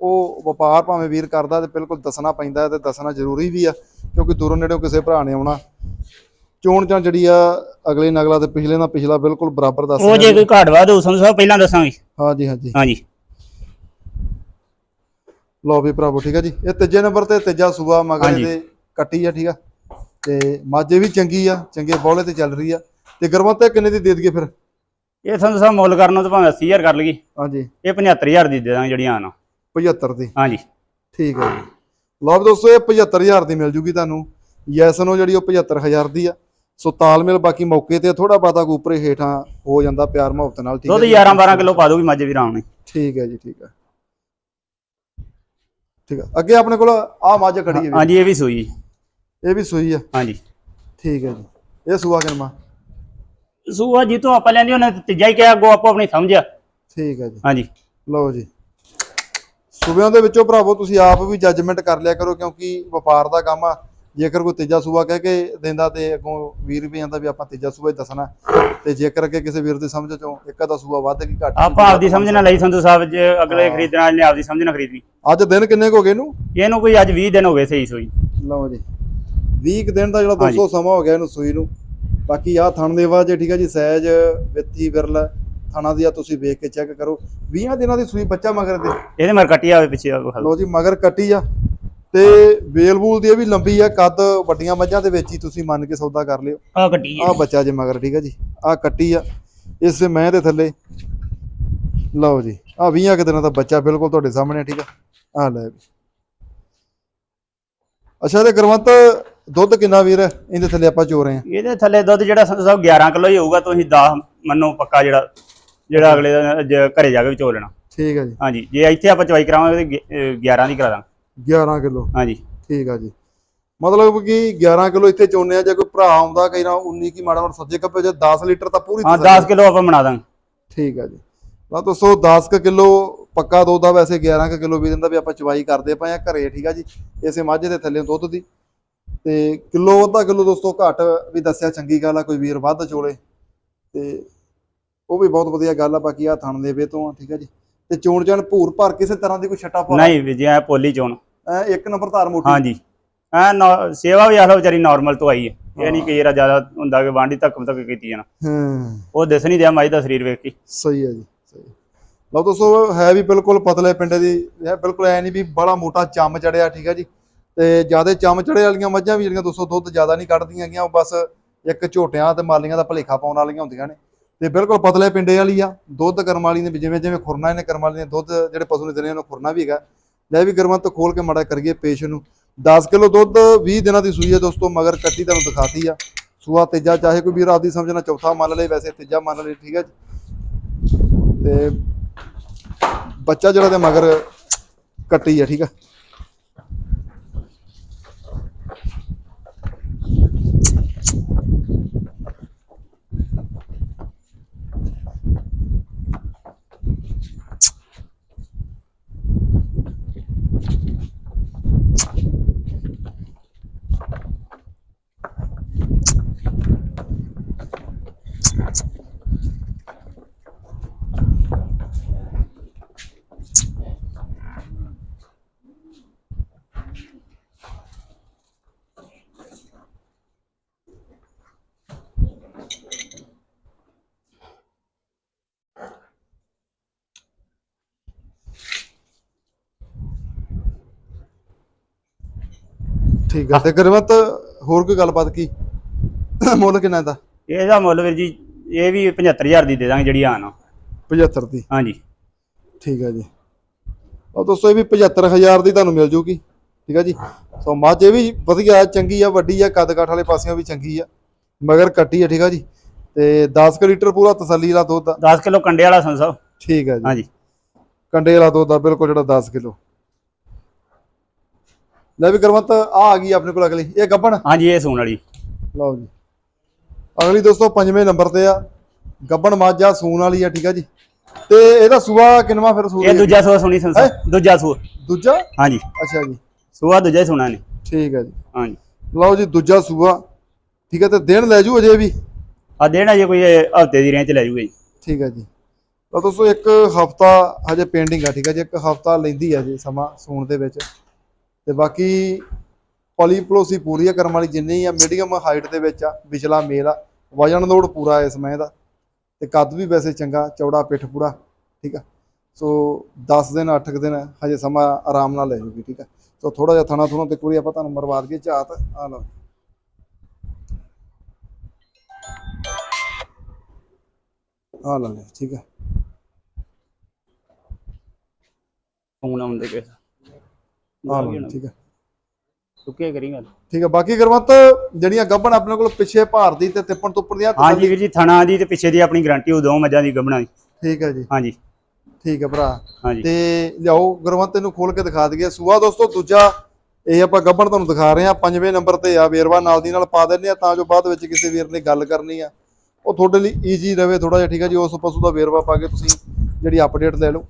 ਉਹ ਵਪਾਰ ਭਾਵੇਂ ਵੀਰ ਕਰਦਾ ਤੇ ਬਿਲਕੁਲ ਦੱਸਣਾ ਪੈਂਦਾ ਹੈ ਤੇ ਦੱਸਣਾ ਜ਼ਰੂਰੀ ਵੀ ਆ ਕਿਉਂਕਿ ਦੂਰੋਂ ਨੇੜਿਓਂ ਕਿਸੇ ਭਰਾ ਨੇ ਆਉਣਾ। ਚੋਣ ਜਾਣ ਜਿਹੜੀ ਆ ਅਗਲੇ ਨਾਲ ਅਗਲਾ ਤੇ ਪਿਛਲੇ ਨਾਲ ਪਿਛਲਾ ਬਿਲਕੁਲ ਬਰਾਬਰ ਦੱਸ ਉਹ ਜੇ ਕੋਈ ਘਾਟ ਵਾਧ ਸਾਹਿਬ ਪਹਿਲਾਂ ਦੱਸਾਂਗੇ। ਹਾਂਜੀ ਹਾਂਜੀ। ਹਾਂਜੀ। ਲਓ ਵੀ ਭਰਾਵੋ ਠੀਕ ਆ ਜੀ। ਇਹ ਤੀਜੇ ਨੰਬਰ ਤੇ ਤੀਜਾ ਸੂਆ ਮਗਰ। ਇਹਦੇ ਕੱਟੀ ਆ ਠੀਕ ਆ। ਤੇ ਮਾਝੇ ਵੀ ਚੰਗੀ ਆ ਚੰਗੇ ਬੋਲੇ ਤੇ ਚੱਲ ਰਹੀ ਆ। ਤੇ ਗਰਮਤ ਕਿੰਨੇ ਦੀ ਦੇ ਦਈਏ ਫਿਰ? ਇਹ ਸੰਧੂ ਸਾਹਿਬ ਮੁੱਲ ਕਰਨੋਂ ਤਾਂ ਭਾਵੇਂ 80000 ਕਰ ਲਈਏ। ਹਾਂਜੀ। ਇਹ 75000 ਦੀ ਦੇ ਦਾਂਗੇ ਜਿਹੜੀਆਂ ਆਣ। 75 ਦੀ। ਹਾਂਜੀ। ਠੀਕ ਹੈ ਜੀ। ਲਓ ਦੋਸਤੋ ਇਹ 75000 ਦੀ ਮਿਲ ਜੂਗੀ ਤੁਹਾਨੂੰ। ਯੈਸ ਨੋ ਜਿਹੜੀ ਉਹ 75000 ਦੀ ਆ। ਸੋ ਤਾਲਮੇਲ ਬਾਕੀ ਮੌਕੇ ਤੇ ਥੋੜਾ ਬਾਤਾ ਕੋ ਉੱਪਰੇ ਹੇਠਾਂ ਹੋ ਜਾਂਦਾ ਪਿਆਰ ਮੁਹੱਬਤ ਨਾਲ ਠੀਕ ਹੈ ਦੁੱਧ ਜੀ? 11 12 ਕਿਲੋ ਪਾ ਦੋਗੀ ਮੱਝ ਵੀ ਆਰਾਮ ਨਾਲ ਠੀਕ ਹੈ ਜੀ ਠੀਕ ਹੈ ਠੀਕ ਹੈ ਅੱਗੇ ਆਪਣੇ ਕੋਲ ਆ ਮੱਝ ਖੜੀ ਹੈ। ਹਾਂਜੀ ਇਹ ਵੀ ਸੂਈ ਇਹ ਵੀ ਸੂਈ ਆ। ਹਾਂਜੀ। ਠੀਕ ਹੈ ਜੀ। ਇਹ ਸੂਆ ਕਿਨਮਾ ਸੂਆ ਜਿੱਤੋਂ ਆਪਾਂ ਲੈਂਦੇ ਉਹਨੇ ਤੀਜਾ ਹੀ ਕਿਹਾ ਅੱਗੋਂ ਆਪੋ ਆਪਣੀ ਸਮਝਿਆ ਠੀਕ ਹੈ ਜੀ। ਹਾਂਜੀ। ਲਓ ਜੀ। ਸੂਬਿਆਂ ਦੇ ਵਿੱਚੋਂ ਭਰਾਵੋ ਤੁਸੀਂ ਆਪ ਵੀ ਜੱਜਮੈਂਟ ਕਰ ਲਿਆ ਕਰੋ ਕਿਉਂਕਿ ਵਪਾਰ ਦਾ ਕੰਮ ਆ। ਜੇਕਰ ਕੋਈ ਤੀਜਾ ਸੂਬਾ ਕਹਿ ਕੇ ਦਿੰਦਾ ਤੇ ਅੱਗੋਂ ਵੀਰ ਵੀ ਆਂਦਾ ਵੀ ਆਪਾਂ ਤੀਜਾ ਸੂਬਾ ਹੀ ਦੱਸਣਾ। ਤੇ ਜੇਕਰ ਅੱਗੇ ਕਿਸੇ ਵੀਰ ਦੀ ਸਮਝ ਚੋਂ ਇੱਕ ਅੱਧਾ ਸੂਬਾ ਵੱਧ ਕੀ ਘੱਟ ਆਪਾਂ ਆਪਦੀ ਸਮਝ ਨਾਲ ਲਈ ਸੰਧੂ ਸਾਹਿਬ ਜੇ ਅਗਲੇ ਖਰੀਦਣ ਨੇ ਆਪਦੀ ਸਮਝ ਨਾਲ ਖਰੀਦਣੀ। ਅੱਜ ਦਿਨ ਕਿੰਨੇ ਹੋ ਗਏ ਇਹਨੂੰ? ਇਹਨੂੰ ਕੋਈ ਅੱਜ 20 ਦਿਨ ਹੋ ਗਏ ਸਹੀ ਸੂਈ। ਲਓ ਜੀ। 20 ਕੁ ਦਿਨ ਦਾ ਜਿਹੜਾ ਹਾਂਜੀ। 200 ਸਮਾਂ ਹੋ ਗਿਆ ਇਹਨੂੰ ਸੂਈ ਨੂੰ। ਬਾਕੀ ਆ ਥਣ ਦੇ ਵਾ ਜੇ ਠੀਕ ਹੈ ਜੀ ਸਹਿਜ ਵਿੱਥੀ ਵਿਰਲ ਥਣਾ ਦੀ ਆ ਤੁਸੀਂ ਵੇਖ ਕੇ ਚੈੱਕ ਕਰੋ। 20 ਦਿਨਾਂ ਦੀ ਸੂਈ ਬੱਚਾ ਮਗਰ ਦੇ। ਇਹਦੇ ਮਰ ਕੱਟੀ ਆਵੇ ਪਿੱਛੇ। ਲੋ ਜੀ ਮਗਰ ਕੱਟੀ ਆ। ਤੇ ਵੇਲ ਬੂਲ ਦੀ ਇਹ ਵੀ ਲੰਬੀ ਆ ਕੱਦ ਵੱਡੀਆਂ ਮੱਝਾਂ ਦੇ ਵਿੱਚ ਹੀ ਤੁਸੀਂ ਮੰਨ ਕੇ ਸੌਦਾ ਕਰ ਲਿਓ। ਆਹ ਕੱਟੀ ਆ। ਬੱਚਾ ਜੇ ਮਗਰ ਠੀਕ ਆ ਜੀ? ਆ ਕੱਟੀ ਆ ਇਸ ਮੈਂ ਦੇ ਥੱਲੇ। ਲਓ ਜੀ ਆ 20 ਕੁ ਦਿਨਾਂ ਦਾ ਬੱਚਾ ਬਿਲਕੁਲ ਤੁਹਾਡੇ ਸਾਹਮਣੇ ਆ, ਠੀਕ ਆ? ਆ ਲੈ ਵੀ। ਅੱਛਾ ਤੇ ਗੁਰਵੰਤ ਦੁੱਧ ਕਿੰਨਾ ਵੀਰ? ਇਹਦੇ ਥੱਲੇ ਆਪਾਂ ਚੋ ਰਹੇ ਆ ਇਹਦੇ ਥੱਲੇ ਦੁੱਧ ਜਿਹੜਾ ਸਾਹਿਬ 11 ਕਿਲੋ ਹੀ ਹੋਊਗਾ ਤੁਸੀਂ 10 ਮੰਨੋ ਪੱਕਾ ਜਿਹੜਾ ਜਿਹੜਾ ਅਗਲੇ ਦਿਨ ਘਰੇ ਜਾ ਕੇ ਵਿਚੋ ਲੈਣਾ। ਠੀਕ ਆ ਜੀ। ਹਾਂਜੀ ਜੇ ਇੱਥੇ ਆਪਾਂ ਚਵਾਈ ਕਰਾਵਾਂਗੇ ਤੇ ਗਿ- ਅਹ 11 ਦੀ ਕਰਾ ਦਾਂਗੇ। 11 ਕਿਲੋ। ਹਾਂਜੀ। ਠੀਕ ਆ ਜੀ। ਮਤਲਬ ਕਿ 11 ਕਿਲੋ ਇੱਥੇ ਆ ਜੇ ਕੋਈ ਭਰਾ ਆਉਂਦਾ ਕਈ ਨਾ 19 ਕੀ ਮਾੜਾ ਮਾੜਾ ਸੱਜੇ ਕੱਪੇ ਜੇ 10 ਲੀਟਰ ਤਾਂ ਪੂਰੀ ਹਾਂ ਤਸੱਲੀ 10 ਕਿਲੋ ਆਪਾਂ ਬਣਾ ਦਾਂਗੇ। ਠੀਕ ਆ ਜੀ। ਤਾਂ ਦੋਸਤੋ 10 ਕੁ ਕਿਲੋ ਪੱਕਾ ਦੁੱਧ ਆ ਵੈਸੇ 11 ਕੁ ਕਿਲੋ ਵੀ ਦਿੰਦਾ ਵੀ ਆਪਾਂ ਚਵਾਈ ਕਰਦੇ ਪਏ ਆ ਘਰੇ ਠੀਕ ਆ ਜੀ। ਇਸੇ ਮਾਝੇ ਦੇ ਥੱਲੇ ਦੁੱਧ ਦੀ। ਤੇ ਕਿਲੋ ਅੱਧਾ ਕਿਲੋ ਦੋਸਤੋ ਘੱਟ ਵੀ ਦੱਸਿਆ ਚੰਗੀ ਗੱਲ ਆ ਕੋਈ ਵੀਰ ਵੱਧ ਚੋਲੇ। ਤੇ ਉਹ ਵੀ ਬਹੁਤ ਵਧੀਆ ਗੱਲ ਆ ਬਾਕੀ ਆ ਥਣ ਦੇ ਵੇ ਤੋਂ ਠੀਕ ਆ ਜੀ। ਤੇ ਚੋਣ ਜਾਣ ਭੂਰ ਭਰ ਕਿਸੇ ਤਰ੍ਹਾਂ ਦੀ ਕੋਈ ਛੱਟਾ ਪਾ ਨਹੀਂ ਵੀ ਜੇ ਐ ਪੋਲੀ ਚੋਣ। ਇੱਕ ਨੰਬਰ ਧਾਰ ਮੋਟੀ। ਹਾਂਜੀ। ਐ ਸੇਵਾ ਵੀ ਆਖੋ ਵਿਚਾਰੀ ਨਾਰਮਲ ਤੋਂ ਆਈ ਹੈ। ਇਹ ਨਹੀਂ ਕਿ ਜਿਹੜਾ ਜ਼ਿਆਦਾ ਹੁੰਦਾ ਕਿ ਵਾਂਡੀ ਤੱਕ ਤੱਕ ਕੀਤੀ ਜਾਣਾ। ਹਾਂ। ਉਹ ਦਿਸ ਨਹੀਂ ਦਿਆ ਮਾਈ ਦਾ ਸਰੀਰ ਵੇਖ ਕੇ। ਸਹੀ ਹੈ ਜੀ ਸਹੀ ਲਓ ਦੋਸਤੋ ਹੈ ਵੀ ਬਿਲਕੁਲ ਪਤਲੇ ਪਿੰਡ ਦੀ ਹੈ ਬਿਲਕੁਲ ਐ ਨਹੀਂ ਵੀ ਬੜਾ ਮੋਟਾ ਚੰਮ ਚੜਿਆ ਠੀਕ ਹੈ ਜੀ। ਤੇ ਜ਼ਿਆਦਾ ਚੰਮ ਚੜੇ ਵਾਲੀਆਂ ਮੱਝਾਂ ਵੀ ਜਿਹੜੀਆਂ ਦੋਸਤੋ ਦੁੱਧ ਜ਼ਿਆਦਾ ਨਹੀਂ ਕੱਢਦੀਆਂ ਹੈਗੀਆਂ ਉਹ ਬਸ ਇੱਕ ਝੋਟਿਆਂ ਤੇ ਮਾਲੀਆਂ ਦਾ ਭਲੇਖਾ ਪਾਉਣ ਵਾਲੀਆਂ ਹੁੰਦੀਆਂ ਨੇ। ਤੇ ਬਿਲਕੁਲ ਪਤਲੇ ਪਿੰਡੇ ਵਾਲੀ ਆ। ਦੁੱਧ ਕਰਮ ਵਾਲੀ ਨੇ ਜਿਵੇਂ ਜਿਵੇਂ ਖੁਰਨਾ ਇਹਨੇ ਕਰਮ ਵਾਲੀ ਨੇ ਦੁੱਧ ਜਿਹੜੇ ਪਸ਼ੂ ਨੇ ਦੇਣੇ ਉਹਨੂੰ ਖੁਰਨਾ ਵੀ ਹੈਗਾ। ਲੈ ਵੀ ਗਰਮਾਂ ਤੋਂ ਖੋਲ ਕੇ ਮਾੜਾ ਕਰੀਏ ਪੇਸ਼ ਨੂੰ। 10 ਕਿਲੋ ਦੁੱਧ 20 ਦਿਨਾਂ ਦੀ ਸੂਈ ਹੈ ਦੋਸਤੋ, ਮਗਰ ਕੱਟੀ ਤੁਹਾਨੂੰ ਦਿਖਾਤੀ ਆ। ਸੂਆ ਤੀਜਾ, ਚਾਹੇ ਕੋਈ ਵੀਰ ਆਪਦੀ ਸਮਝਣਾ ਚੌਥਾ ਮੰਨ ਲਏ ਵੈਸੇ ਤੀਜਾ ਮੰਨ ਲਏ ਠੀਕ ਹੈ ਜੀ। ਤੇ ਬੱਚਾ ਜਿਹੜਾ ਤੇ ਮਗਰ ਕੱਟੀ ਆ ਠੀਕ ਆ ਠੀਕ ਆ। ਤੇ ਗਰਮਤ ਹੋਰ ਕੋਈ ਗੱਲਬਾਤ ਕੀ? ਮੁੱਲ ਕਿੰਨਾ ਦਾ ਇਹਦਾ ਮੁੱਲ ਵੀਰ ਜੀ ਇਹ ਵੀ 75000 ਦੀ ਦੇ ਦਾਂਗੇ ਜਿਹੜੀ ਆਣ 75 ਦੀ। ਹਾਂਜੀ। ਠੀਕ ਹੈ ਜੀ। ਉਹ ਦੋਸਤੋ ਇਹ ਵੀ 75000 ਦੀ ਤੁਹਾਨੂੰ ਮਿਲ ਜੂਗੀ। ਠੀਕ ਹੈ ਜੀ। ਸੋ ਮੱਝ ਇਹ ਵੀ ਵਧੀਆ ਚੰਗੀ ਆ ਵੱਡੀ ਆ ਕੱਦ ਕਾਠ ਵਾਲੇ ਪਾਸਿਓਂ ਵੀ ਚੰਗੀ ਆ। ਮਗਰ ਕੱਟੀ ਆ ਠੀਕ ਆ ਜੀ। ਤੇ 10 ਕੁ ਲੀਟਰ ਪੂਰਾ ਤਸੱਲੀ ਵਾਲਾ ਦੁੱਧ ਆ। 10 ਕਿਲੋ ਕੰਡੇ ਵਾਲਾ ਸਾਹਿਬ ਠੀਕ ਹੈ ਜੀ। ਹਾਂਜੀ। ਕੰਡੇ ਵਾਲਾ ਦੁੱਧ ਆ ਬਿਲਕੁਲ ਜਿਹੜਾ 10 ਕਿਲੋ। ਲੈ ਵੀ ਕਰਮਤ ਆ ਆ ਗਈ ਆਪਣੇ ਕੋਲ ਅਗਲੀ। ਇਹ ਗੱਬਣ? ਹਾਂਜੀ ਇਹ ਸੂਣ ਵਾਲੀ। ਲਓ ਜੀ। ਅਗਲੀ ਦੋਸਤੋ ਪੰਜਵੇਂ ਨੰਬਰ ਤੇ ਆ। ਗੱਬਣ ਮੱਝ ਆ ਸੂਣ ਵਾਲੀ ਆ ਠੀਕ ਆ ਜੀ। ਤੇ ਇਹਦਾ ਸੂਆ ਕਿੰਨਵਾ ਫਿਰ ਸੂਆ ਇਹ ਦੂਜਾ ਸੂਆ ਸੁਣੀ ਸੰਸਾ। ਦੂਜਾ ਸੂਆ। ਦੂਜਾ? ਹਾਂਜੀ। ਅੱਛਾ ਜੀ। ਸੂਆ ਦੂਜਾ ਹੀ ਸੁਣਾ ਨੇ ਠੀਕ ਹੈ ਜੀ। ਹਾਂਜੀ। ਲਓ ਜੀ ਦੂਜਾ ਸੂਆ। ਠੀਕ ਹੈ ਤੇ ਦਿਨ ਲੈ ਜੂ ਅਜੇ ਵੀ? ਆ ਦੇਣਾ ਜੇ ਕੋਈ ਹਫ਼ਤੇ ਦੀ ਰੇਂਜ ਲੈ ਜੂਗਾ ਜੀ। ਠੀਕ ਹੈ ਜੀ। ਤਾਂ ਦੋਸਤੋ ਇੱਕ ਹਫਤਾ ਹਜੇ ਪੈਂਡਿੰਗ ਆ ਠੀਕ ਹੈ ਜੀ। ਇੱਕ ਹਫਤਾ ਲੈਂਦੀ ਆ ਜੀ ਸਮਾਂ ਸੂਣ ਦੇ ਵਿੱਚ। ਤੇ ਬਾਕੀ ਪੋਲੀਪਲੋਸੀ ਪੂਰੀ ਆ ਕਰਮ ਵਾਲੀ ਜਿੰਨੀ ਆ ਮੀਡੀਅਮ ਹਾਈਟ ਦੇ ਵਿੱਚ ਆ, ਵਿਚਲਾ ਮੇਲ ਆ, ਵਜਨ ਲੋਡ ਪੂਰਾ ਇਸ ਸਮੇਂ ਦਾ ਤੇ ਕੱਦ ਵੀ ਵੈਸੇ ਚੰਗਾ, ਚੌੜਾ ਪਿੱਠ ਪੂਰਾ, ਠੀਕ ਆ? ਸੋ 10 ਦਿਨ 8 ਦਿਨ ਹਜੇ ਸਮਾਂ ਆਰਾਮ ਨਾਲ ਲੈ ਜੂਗੀ, ਠੀਕ ਆ? ਸੋ ਥੋੜਾ ਜਿਹਾ ਥਣਾ ਥੁਣਾ ਤੇ ਕੋਈ ਆਪਾਂ ਤੁਹਾਨੂੰ ਮਰਵਾ ਦਈਏ ਝਾਤ ਆ ਲਓ ਆ ਲਓ ਠੀਕ ਆ? ਫੋਨ ਆਉਂਦੇ ਕੇ ਜੀ, ਠੀਕ ਆ ਸੁੱਕੇ ਕਰੀ ਗੱਲ ਠੀਕ ਹੈ ਬਾਕੀ ਗੁਰਮਤ ਜਿਹੜੀਆਂ ਗੱਭਣ ਆਪਣੇ ਕੋਲ ਪਿੱਛੇ ਭਾਰ ਦੀ ਤੇ ਤਿੱਪਣ ਤੁੱਪਣ ਦੀਆਂ ਹਾਂਜੀ ਵੀਰ ਜੀ ਥਣਾ ਦੀ ਤੇ ਪਿੱਛੇ ਦੀ ਆਪਣੀ ਗਾਰੰਟੀ ਉਹ ਦੋ ਮੱਝਾਂ ਦੀ ਗੱਬਣਾ ਦੀ ਠੀਕ ਹੈ ਜੀ। ਹਾਂਜੀ ਠੀਕ ਹੈ ਭਰਾ। ਤੇ ਲਿਆਓ ਇਹਨੂੰ ਖੋਲ ਕੇ ਦਿਖਾ ਦਈਏ। ਸੂਆ ਦੋਸਤੋ ਦੂਜਾ ਇਹ ਆਪਾਂ ਗੱਭਣ ਤੁਹਾਨੂੰ ਦਿਖਾ ਰਹੇ ਆ ਪੰਜਵੇਂ ਨੰਬਰ ਤੇ ਆ ਵੇਰਵਾ ਨਾਲ ਦੀ ਨਾਲ ਪਾ ਦਿੰਦੇ ਆ ਤਾਂ ਜੋ ਬਾਅਦ ਵਿੱਚ ਕਿਸੇ ਵੀਰ ਨੇ ਗੱਲ ਕਰਨੀ ਆ। ਉਹ ਤੁਹਾਡੇ ਲਈ ਈਜ਼ੀ ਰਵੇ ਥੋੜਾ ਜਿਹਾ ਠੀਕ ਹੈ ਜੀ। ਉਸ ਪਸ਼ੂ ਦਾ ਵੇਰਵਾ ਪਾ ਕੇ ਤੁਸੀਂ ਜਿਹੜੀ ਅਪਡੇਟ ਲੈ ਲਓ।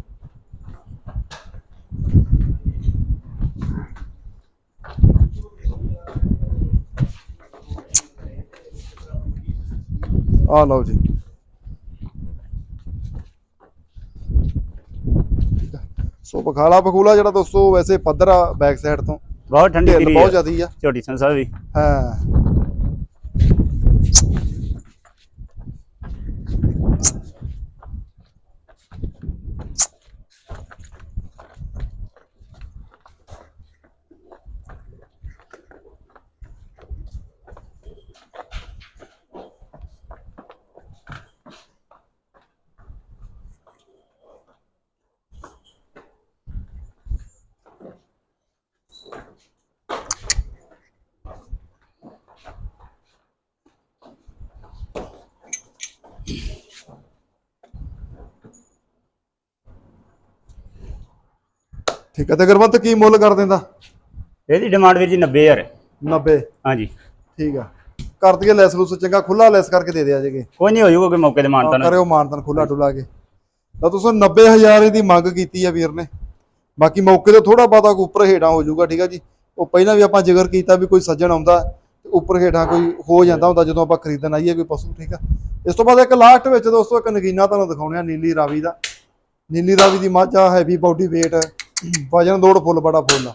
ਆ ਲਓ ਜੀ। ਸੋ ਬਖਾਲਾ ਬਖੂਲਾ ਜਿਹੜਾ ਦੋਸਤੋ ਵੈਸੇ ਪੱਧਰ ਆ ਬੈਕ ਸਾਈਡ ਤੋਂ। ਬਹੁਤ ਠੰਡੀ ਬਹੁਤ ਜ਼ਿਆਦੀ ਆ। ਝੋਟੀ ਸੰਸਾ ਵੀ। ਹਾਂ। ਠੀਕ ਹੈ ਤੇ ਗੁਰਮਤ ਕੀ ਮੁੱਲ ਕਰ ਦਿੰਦਾ? ਇਹਦੀ ਡਿਮਾਂਡ ਵੀਰ ਜੀ 90000 ਹੈ 90 ਹਾਂਜੀ। ਠੀਕ ਆ। ਕਰ ਦਈਏ ਲੈਸ ਲੂਸ ਚੰਗਾ ਖੁੱਲਾ ਲੈਸ ਕਰਕੇ ਦੇ ਦਿਆ ਜੇਗੇ ਕੋਈ ਨਹੀਂ ਹੋ ਜਾਊਗਾ ਕੋਈ ਮੌਕੇ ਤੇ ਮਾਨਤਾ ਕਰਿਓ ਮਾਨਤਨ ਖੁੱਲਾ ਡੁਲਾ ਕੇ। ਤਾਂ ਤੁਸੀਂ 90000 ਇਹਦੀ ਮੰਗ ਕੀਤੀ ਆ ਵੀਰ ਨੇ। ਬਾਕੀ ਮੌਕੇ ਤੇ ਥੋੜਾ ਬਹੁਤਾ ਕੋਈ ਉੱਪਰ ਹੇਠਾਂ ਹੋ ਜਾਊਗਾ ਠੀਕ ਆ ਜੀ। ਉਹ ਪਹਿਲਾਂ ਵੀ ਆਪਾਂ ਜ਼ਿਕਰ ਕੀਤਾ ਵੀ ਕੋਈ ਸੱਜਣ ਆਉਂਦਾ ਤੇ ਉੱਪਰ ਹੇਠਾਂ ਕੋਈ ਹੋ ਜਾਂਦਾ ਹੁੰਦਾ ਜਦੋਂ ਆਪਾਂ ਖਰੀਦਣ ਆਈਏ ਕੋਈ ਪਸ਼ੂ ਠੀਕ ਆ। ਇਸ ਤੋਂ ਬਾਅਦ ਇੱਕ ਲਾਸਟ ਵਿੱਚ ਦੋਸਤੋ ਇੱਕ ਨਗੀਨਾ ਤੁਹਾਨੂੰ ਦਿਖਾਉਣੇ ਆ ਨੀਲੀ ਰਾਵੀ ਦਾ। ਨੀਲੀ ਰਾਵੀ ਦੀ ਮੱਝ ਹੈਵੀ ਬਾਡੀ weight ਵਜਨ ਦੌੜ ਫੁੱਲ ਬੜਾ ਫੁੱਲ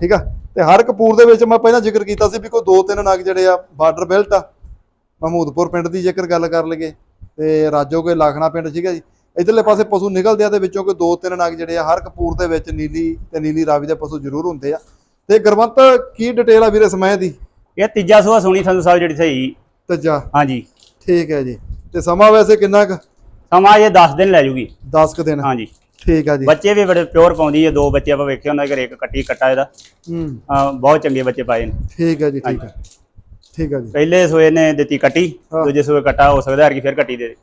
ਠੀਕ ਆ? ਤੇ ਹਰ ਕਪੂਰ ਦੇ ਵਿੱਚ ਮੈਂ ਪਹਿਲਾਂ ਜ਼ਿਕਰ ਕੀਤਾ ਸੀ ਵੀ ਕੋਈ ਦੋ ਤਿੰਨ ਨਗ ਜਿਹੜੇ ਆ ਬਾਰਡਰ ਬੈਲਟ ਆ। ਮਹਮੂਦਪੁਰ ਪਿੰਡ ਦੀ ਜੇਕਰ ਗੱਲ ਕਰ ਲਈਏ ਤੇ ਰਾਜੋਗੇ ਲਾਖਣਾ ਪਿੰਡ ਸੀਗਾ ਜੀ। ਇਧਰਲੇ ਪਾਸੇ ਪਸ਼ੂ ਨਿਕਲਦੇ ਆ ਦੇ ਵਿੱਚੋਂ ਕੋਈ ਦੋ ਤਿੰਨ ਨਗ ਜਿਹੜੇ ਆ ਹਰ ਕਪੂਰ ਦੇ ਵਿੱਚ ਨੀਲੀ ਤੇ ਨੀਲੀ ਰਾਵੀ ਦੇ ਪਸ਼ੂ ਜ਼ਰੂਰ ਹੁੰਦੇ ਆ। ਤੇ ਗੁਰਵੰਤ ਕੀ ਡਿਟੇਲ ਆ ਵੀਰੇ ਸਮੇਂ ਦੀ? ਇਹ ਤੀਜਾ ਸੂਆ ਸੁਣੀ ਸੰਧੂ ਸਾਹਿਬ ਜਿਹੜੀ ਸਹੀ। ਤੱਜਾ। ਹਾਂਜੀ। ਠੀਕ ਹੈ ਜੀ। ਤੇ ਸਮਾਂ ਵੈਸੇ ਕਿੰਨਾ ਕੁ? ਸਮਾਂ ਇਹ 10 ਦਿਨ ਲੈ ਜੂਗੀ। 10 ਕੁ ਦਿਨ। ਹਾਂਜੀ। ਠੀਕ ਆ ਜੀ। ਬੱਚੇ ਵੀ ਬੜੇ ਪਿਓਰ ਪਾਉਂਦੀ ਹੈ ਦੋ ਬੱਚੇ ਆਪਾਂ ਵੇਖੇ ਉਹਨਾਂ ਦੇ ਘਰੇ ਇੱਕ ਕੱਟੀ ਕੱਟਾ ਇਹਦਾ। ਹੂੰ। ਹਾਂ, ਬਹੁਤ ਚੰਗੇ ਬੱਚੇ ਪਾਏ ਨੇ। ਠੀਕ ਹੈ ਜੀ ਠੀਕ ਹੈ ਠੀਕ ਹੈ ਜੀ। ਪਹਿਲੇ ਸੂਏ ਨੇ ਦਿੱਤੀ ਕੱਟੀ ਹਾਂ। ਦੂਜੇ ਸੂਏ ਕੱਟਾ ਹੋ ਸਕਦਾ ਹਰ ਕੀ ਫਿਰ ਕੱਟੀ ਦੇ ਦੇ।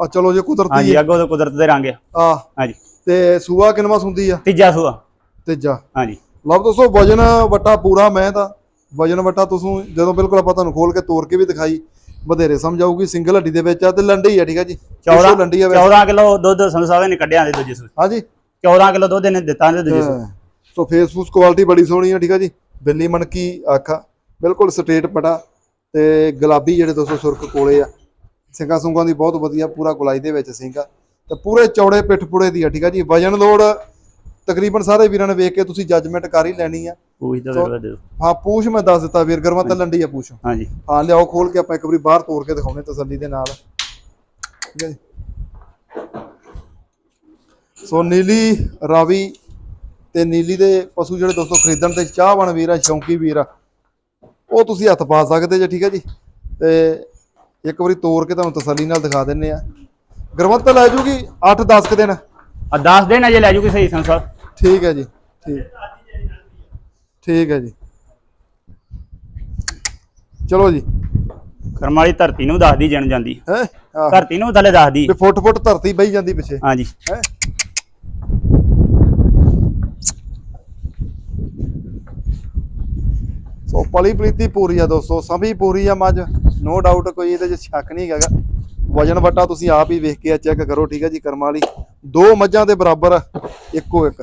ਆ ਚਲੋ ਜੇ ਕੁਦਰਤੀ ਹਾਂਜੀ ਅੱਗੋਂ ਤਾਂ ਕੁਦਰਤ ਦੇ ਰੰਗ ਆ। ਆ। ਹਾਂਜੀ। ਤੇ ਸੂਆ ਕਿੰਨਵਾ ਸੁੰਦੀ ਆ? ਤੀਜਾ ਸੂਆ। ਤੀਜਾ। ਹਾਂਜੀ। ਲਓ ਦੋਸਤੋ ਵਜਨ ਵਟਾ ਪੂਰਾ ਮੈਂ ਤਾਂ ਵਜਨ ਵਟਾ ਤੁਸੀਂ ਜਦੋਂ ਬਿਲਕੁਲ ਆਪਾਂ ਤੁਹਾਨੂੰ ਖੋਲ ਕੇ ਤੋੜ ਕੇ ਵੀ ਦਿਖਾਈ। ਵਧੇਰੇ ਸਮਝ ਆਊਗੀ ਸਿੰਗਲ ਹੱਡੀ ਦੇ ਵਿੱਚ ਆ ਤੇ ਲੰਡੀ ਆ ਠੀਕ ਆ ਜੀ? 14 ਪਿੱਛੋਂ ਲੰਡੀ ਆ ਵੈਸੇ। 14 ਕਿਲੋ ਦੁੱਧ ਸਾਹਿਬ ਨੇ ਕੱਢਿਆ ਦੇ ਦੂਜੇ ਸੂਏ। ਹਾਂਜੀ। 14 ਕਿਲੋ ਦੁੱਧ ਇਹਨੇ ਦਿੱਤਾ ਦੇ ਦੂਜੇ ਸੂਏ। ਸੋ ਫੇਸਬੁੱਕ ਕੁਆਲਿਟੀ ਬੜੀ ਸੋਹਣੀ ਆ ਠੀਕ ਆ ਜੀ? ਬਿੱਲੀ ਮਣਕੀ ਆਖਾ ਬਿਲਕੁਲ ਸਟ੍ਰੇਟ ਪਟਾ ਤੇ ਗੁਲਾਬੀ ਜਿਹੜੇ ਦੋਸਤੋ ਸੁਰਖ ਕੋਲੇ ਆ। ਸਿੰਘਾਂ ਸੁੰਗਾਂ ਦੀ ਬਹੁਤ ਵਧੀਆ ਪੂਰਾ ਗੁਲਾਈ ਦੇ ਵਿੱਚ ਸਿੰਘਾ ਤੇ ਪੂਰੇ ਚੌੜੇ ਪਿੱਠ ਪੁੜੇ ਦੀ ਆ ਠੀਕ ਆ ਜੀ? ਵਜਨ ਲੋਡ ਤਕਰੀਬਨ ਸਾਰੇ ਵੀਰਾਂ ਨੇ ਵੇਖ ਕੇ ਤੁਸੀਂ ਜੱਜਮੈਂਟ ਕਰ ਹੀ ਲੈਣੀ ਆ। ਪੂਛ ਦਾ ਸੋ- ਵੇਰਵਾ ਦੇ। ਦਿਓ ਹਾਂ ਪੂਛ ਮੈਂ ਦੱਸ ਦਿੱਤਾ ਵੀਰ ਗਰਮਾ ਤੇ ਲੰਡੀ ਆ ਪੂਛ। ਹਾਂਜੀ। ਹਾਂ ਲਿਆਓ ਖੋਲ ਕੇ ਆਪਾਂ ਇੱਕ ਵਾਰੀ ਬਾਹਰ ਤੋੜ ਕੇ ਦਿਖਾਉਣੇ ਤਸੱਲੀ ਦੇ ਨਾਲ। ਠੀਕ ਹੈ ਜੀ। ਸੋ ਨੀਲੀ ਰਾਵੀ ਤੇ ਨੀਲੀ ਦੇ ਪਸ਼ੂ ਜਿਹੜੇ ਦੋਸਤੋ ਖਰੀਦਣ ਤੇ ਚਾਹਵਾਨ ਵੀਰ ਆ ਸ਼ੌਂਕੀ ਵੀਰ ਆ ਉਹ ਤੁਸੀਂ ਹੱਥ ਪਾ ਸਕਦੇ ਜੇ ਠੀਕ ਹੈ ਜੀ। ਤੇ ਇੱਕ ਵਾਰੀ ਤੋੜ ਕੇ ਤੁਹਾਨੂੰ ਤਸੱਲੀ ਨਾਲ ਦਿਖਾ ਦਿੰਨੇ ਆ ਗਰਮਤ ਲੈ ਜੂਗੀ 8-10 ਕੁ ਦਿਨ। ਆ 10 ਦਿਨ ਅਜੇ ਲੈ ਜੂਗੀ ਸਹੀ ਸਾਹਿਬ ਠੀਕ ਹੈ ਜੀ ਠੀਕ। ਠੀਕ ਹੈ ਜੀ। ਚਲੋ ਜੀ। ਕਰਮ ਵਾਲੀ ਧਰਤੀ ਨੂੰ ਦੱਸਦੀ ਜਣ ਜਾਂਦੀ। ਹੈ? ਧਰਤੀ ਨੂੰ ਥੱਲੇ ਦੱਸਦੀ। ਵੀ ਫੁੱਟ ਫੁੱਟ ਧਰਤੀ ਬਈ ਜਾਂਦੀ ਪਿੱਛੇ। ਹਾਂਜੀ ਹੈ? ਸੋ ਪਲੀ ਪ੍ਰੀਤੀ ਪੂਰੀ ਆ ਦੋਸਤੋ ਸਭੀ ਪੂਰੀ ਆ ਮੱਝ। ਨੋ ਡਾਊਟ ਕੋਈ ਇਹਦੇ ਚ ਸ਼ੱਕ ਨਹੀਂ ਹੈਗਾ। ਵਜਨ ਵਟਾ ਤੁਸੀਂ ਆਪ ਹੀ ਵੇਖ ਕੇ ਚੈੱਕ ਕਰੋ ਠੀਕ ਹੈ ਜੀ ਕਰਮਾਂ ਵਾਲੀ। ਦੋ ਮੱਝਾਂ ਦੇ ਬਰਾਬਰ ਇੱਕੋ ਇੱਕ।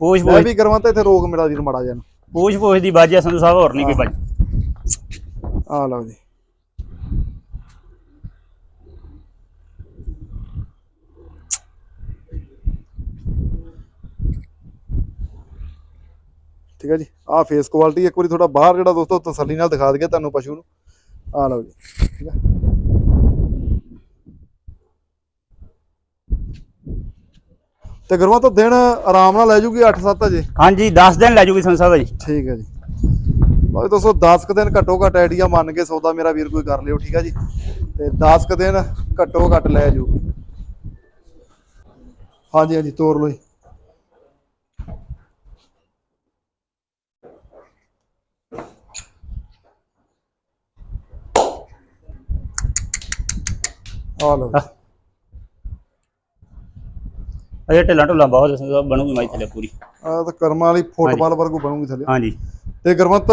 ਪੂਛ ਪੂਛ ਵੀ ਕਰਵਾਂ ਤਾਂ ਇੱਥੇ ਰੋਗ ਮੇਰਾ ਵੀਰ ਮੜਾ ਜਾਣ ਪੂਛ ਪੂਛ ਦੀ ਬਾਜੀ ਆ ਸੰਧੂ ਸਾਹਿਬ ਹੋਰ ਨਹੀਂ ਕੋਈ ਬਾਜੀ। ਆ ਲਓ ਜੀ। ਠੀਕ ਹੈ ਜੀ। ਆਹ ਫੇਸ ਕੁਆਲਿਟੀ ਇੱਕ ਵਾਰੀ ਥੋੜਾ ਬਾਹਰ ਜਿਹੜਾ ਦੋਸਤੋ ਤਸੱਲੀ ਨਾਲ ਦਿਖਾ ਦਈਏ ਤੁਹਾਨੂੰ ਪਸ਼ੂ ਨੂੰ। ਆ ਲਓ ਜੀ। ਠੀਕ ਹੈ। ਤੇ ਗਰਮਾ ਤੋਂ ਦਿਨ ਆਰਾਮ ਨਾਲ ਲੈ ਜੂਗੀ 8-7 ਅਜੇ ਹਾਂਜੀ 10 ਦਿਨ ਲੈ ਜੂਗੀ ਸੰਧੂ ਸਾਹਿਬ ਜੀ। ਠੀਕ ਹੈ ਜੀ। ਬਾਕੀ ਦੋਸਤੋ 10 ਕੁ ਦਿਨ ਘੱਟੋ ਘੱਟ ਆਈਡੀਆ ਮੰਨ ਕੇ ਸੌਦਾ ਮੇਰਾ ਵੀਰ ਕੋਈ ਕਰ ਲਿਓ ਠੀਕ ਹੈ ਜੀ। ਤੇ 10 ਕੁ ਦਿਨ ਘੱਟੋ ਘੱਟ ਲੈ ਜੂ। ਹਾਂਜੀ ਹਾਂਜੀ ਤੋਰ ਲਓ ਜੀ। ਆ ਲਓ ਜੀ। ਅਜੇ ਢਿੱਲਾ ਢੁੱਲਾ ਬਹੁਤ ਸਾਹਿਬ ਬਣੂਗੀ ਮਾਈ ਥੱਲੇ ਪੂਰੀ। ਆਹ ਤਾਂ ਕਰਮਾਂ ਵਾਲੀ ਫੁੱਟਬਾਲ ਵਰਗੂ ਬਣੂਗੀ ਥੱਲੇ। ਹਾਂਜੀ। ਤੇ ਗੁਰਮਤ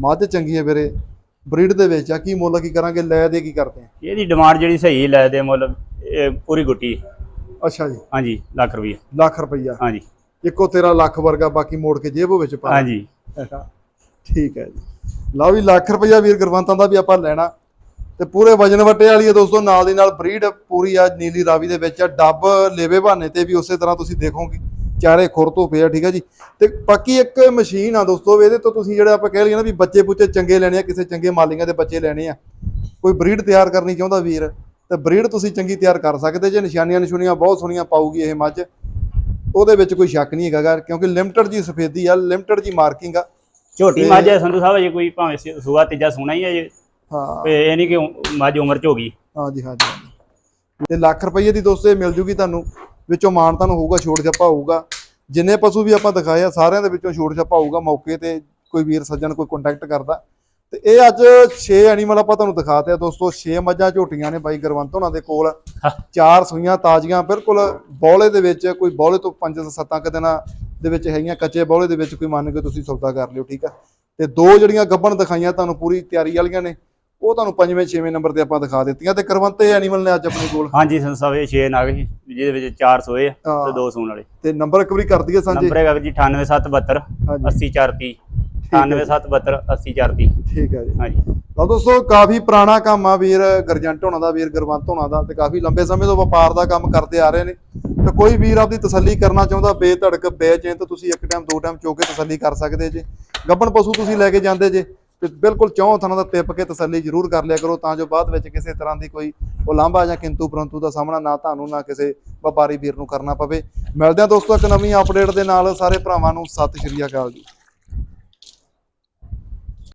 ਮੱਝ ਚੰਗੀ ਹੈ ਵੀਰੇ। ਬਰੀਡ ਦੇ ਵਿੱਚ ਆ ਕੀ ਮੁੱਲ ਕੀ ਕਰਾਂਗੇ ਲੈ ਦੇ ਕੀ ਕਰਦੇ ਆ? ਇਹਦੀ ਡਿਮਾਂਡ ਜਿਹੜੀ ਸਹੀ ਲੈ ਦੇ ਮੁੱਲ। ਇਹ ਪੂਰੀ ਗੁੱਟੀ ਅੱਛਾ ਜੀ। ਹਾਂਜੀ ਲੱਖ ਰੁਪਏ ਲੱਖ ਰੁਪਈਆ। ਹਾਂਜੀ। ਇੱਕੋ ਤੇਰਾ ਲੱਖ ਵਰਗਾ ਬਾਕੀ ਮੋੜ ਕੇ ਜੇਬ ਵਿੱਚ ਪਾ। ਹਾਂਜੀ। ਠੀਕ ਹੈ ਜੀ। ਲਓ ਵੀ ਲੱਖ ਰੁਪਈਆ ਵੀਰ ਗੁਰਵੰਤਾਂ ਦਾ ਵੀ ਆਪਾਂ ਲੈਣਾ। ਤੇ ਪੂਰੇ ਵਜਨ ਵਟੇ ਵਾਲੀ ਹੈ ਦੋਸਤੋ ਨਾਲ ਦੀ ਨਾਲ ਬਰੀਡ ਪੂਰੀ ਆ ਨੀਲੀ ਰਾਵੀ ਦੇ ਵਿੱਚ ਆ ਡੱਬ ਲੇਵੇ ਬਹਾਨੇ ਤੇ ਵੀ ਉਸੇ ਤਰ੍ਹਾਂ ਤੁਸੀਂ ਦੇਖੋਗੇ। ਚਾਰੇ ਖੁਰ ਤੋਂ ਪਿਆ ਠੀਕ ਹੈ ਜੀ। ਤੇ ਬਾਕੀ ਇੱਕ ਮਸ਼ੀਨ ਆ ਦੋਸਤੋ ਇਹਦੇ ਤੋਂ ਤੁਸੀਂ ਜਿਹੜੇ ਆਪਾਂ ਕਹਿ ਲਈਏ ਨਾ ਵੀ ਬੱਚੇ ਬੁੱਚੇ ਚੰਗੇ ਲੈਣੇ ਆ ਕਿਸੇ ਚੰਗੇ ਮਾਲੀਆਂ ਦੇ ਬੱਚੇ ਲੈਣੇ ਆ। ਕੋਈ ਬਰੀਡ ਤਿਆਰ ਕਰਨੀ ਚਾਹੁੰਦਾ ਵੀਰ ਤੇ ਬਰੀਡ ਤੁਸੀਂ ਚੰਗੀ ਤਿਆਰ ਕਰ ਸਕਦੇ ਜੇ। ਨਿਸ਼ਾਨੀਆਂ ਨਿਸ਼ੂਨੀਆਂ ਬਹੁਤ ਸੋਹਣੀਆਂ ਪਾਊਗੀ ਇਹ ਮੱਝ। ਉਹਦੇ ਵਿੱਚ ਕੋਈ ਸ਼ੱਕ ਨਹੀਂ ਹੈਗਾ ਕਿਉਂਕਿ ਲਿਮਟਡ ਜੀ ਸਫੇਦੀ ਆ ਲਿਮਟਡ ਜੀ ਮਾਰਕਿੰਗ ਆ। ਝੋਟੀ ਮੱਝ ਹੈ ਸੰਧੂ ਸਾਹਿਬ ਜੇ ਕੋਈ ਭਾਵੇਂ ਸੂਆ ਤੀਜਾ ਸੋਣਾ ਹੀ ਹੈ ਜੀ ਹਾਂ। ਤੇ ਇਹ ਨਹੀਂ ਕਿ ਮੱਝ ਉਮਰ ਚ ਹੋ ਗਈ। ਹਾਂਜੀ ਹਾਂਜੀ। ਤੇ ਲੱਖ ਰੁਪਏ ਦੀ ਦੋਸਤੋ ਇਹ ਮਿਲ ਜੂਗੀ ਤੁਹਾਨੂੰ ਵਿੱਚੋਂ ਮਾਨ ਤੁਹਾਨੂੰ ਹੋਊਗਾ ਛੋਟ ਛੱਪਾ ਹੋਊਗਾ। ਜਿੰਨੇ ਪਸ਼ੂ ਵੀ ਆਪਾਂ ਦਿਖਾਏ ਆ ਸਾਰਿਆਂ ਦੇ ਵਿੱਚੋਂ ਛੋਟ ਛੱਪਾ ਹੋਊਗਾ ਮੌਕੇ ਤੇ ਕੋਈ ਵੀਰ ਸੱਜਣ ਕੋਈ ਕੰਟੈਕਟ ਕਰਦਾ। ਤੇ ਇਹ ਅੱਜ 6 ਐਨੀਮਲ ਆਪਾਂ ਤੁਹਾਨੂੰ ਦਿਖਾਤੇ ਆ ਦੋਸਤੋ 6 ਮੱਝਾਂ ਝੋਟੀਆਂ ਨੇ ਬਾਈ ਗੁਰਵੰਤ ਉਹਨਾਂ ਦੇ ਕੋਲ। ਚਾਰ ਸੂਈਆਂ ਤਾਜ਼ੀਆਂ ਬਿਲਕੁਲ ਬੌਲੇ ਦੇ ਵਿੱਚ ਕੋਈ ਬੌਲੇ ਤੋਂ 5-7 ਕੁ ਦਿਨਾਂ ਦੇ ਵਿੱਚ ਹੈਗੀਆਂ ਕੱਚੇ ਬੌਲੇ ਦੇ ਵਿੱਚ ਕੋਈ ਮੰਨ ਕੇ ਤੁਸੀਂ ਸੌਦਾ ਕਰ ਲਿਓ ਠੀਕ ਆ? ਤੇ ਦੋ ਜਿਹੜੀਆਂ ਗੱਬਣ ਦਿਖਾਈਆਂ ਤੁਹਾਨੂੰ ਪੂਰੀ ਤਿਆਰੀ ਵਾਲੀਆਂ ਨੇ ਉਹ ਤੁਹਾਨੂੰ ਪੰਜਵੇਂ ਛੇਵੇਂ ਨੰਬਰ ਤੇ ਆਪਾਂ ਦਿਖਾ ਦਿੱਤੀਆਂ ਤੇ ਕਰਵੰਤੇ ਐਨੀਮਲ ਨੇ ਅੱਜ ਆਪਣੇ ਕੋਲ। ਹਾਂਜੀ ਸੰਧੂ ਸਾਹਿਬ ਇਹ 6 ਨਗ ਸੀ ਜਿਹਦੇ ਵਿੱਚ 4 ਸੋਏ ਆ। ਤੇ 2 ਸੂਣ ਵਾਲੇ। ਤੇ ਨੰਬਰ ਇੱਕ ਵਾਰੀ ਕਰ ਦਈਏ ਸਾਂਝੇ। ਨੰਬਰ ਹੈਗਾ ਜੀ 98772 ਹਾਂਜੀ। 80430 ਹੈ। 98772 80430 ਠੀਕ ਹੈ ਜੀ। ਹਾਂਜੀ। ਤਾਂ ਦੋਸਤੋ ਕਾਫੀ ਪੁਰਾਣਾ ਕੰਮ ਆ ਵੀਰ ਗਰਜੰਟ ਹੋਣਾ ਦਾ ਵੀਰ ਗੁਰਵੰਤ ਹੋਣਾ ਦਾ ਤੇ ਕਾਫੀ ਲੰਬੇ ਸਮੇਂ ਤੋਂ ਵਪਾਰ ਦਾ ਕੰਮ ਕਰਦੇ ਆ ਰਹੇ ਨੇ। ਤੇ ਕੋਈ ਵੀਰ ਆਪਦੀ ਤਸੱਲੀ ਕਰਨਾ ਚਾਹੁੰਦਾ ਬੇਧੜਕ ਬੇਚੈਨ ਤਾਂ ਤੁਸੀਂ ਇੱਕ ਟਾਈਮ ਦੋ ਟਾਈਮ ਚੋਕੇ ਤਸੱਲੀ ਕਰ ਸਕਦੇ ਜੇ। ਗੱਬਣ ਪਸ਼ੂ ਤੁਸੀਂ ਲੈ ਕੇ ਜਾਂਦੇ ਜੇ। ਬਿਲਕੁਲ ਚੌਂ ਥਾਂ ਦਾ ਟਿੱਪ ਕੇ ਤਸੱਲੀ ਜ਼ਰੂਰ ਕਰ ਲਿਆ ਕਰੋ, ਤਾਂ ਜੋ ਬਾਅਦ ਵਿੱਚ ਕਿਸੇ ਤਰ੍ਹਾਂ ਦੀ ਕੋਈ ਉਲਾਂਭਾ ਜਾਂ ਕਿੰਤੂ ਪਰੰਤੂ ਦਾ ਸਾਹਮਣਾ ਨਾ ਤੁਹਾਨੂੰ ਨਾ ਕਿਸੇ ਵਪਾਰੀ ਵੀਰ ਨੂੰ ਕਰਨਾ ਪਵੇ। ਮਿਲਦੇ ਹਾਂ ਦੋਸਤੋ ਇੱਕ ਨਵੀਂ ਅਪਡੇਟ ਦੇ ਨਾਲ, ਸਾਰੇ ਭਰਾਵਾਂ ਨੂੰ ਸਤਿ ਸ਼੍ਰੀ ਅਕਾਲ ਜੀ।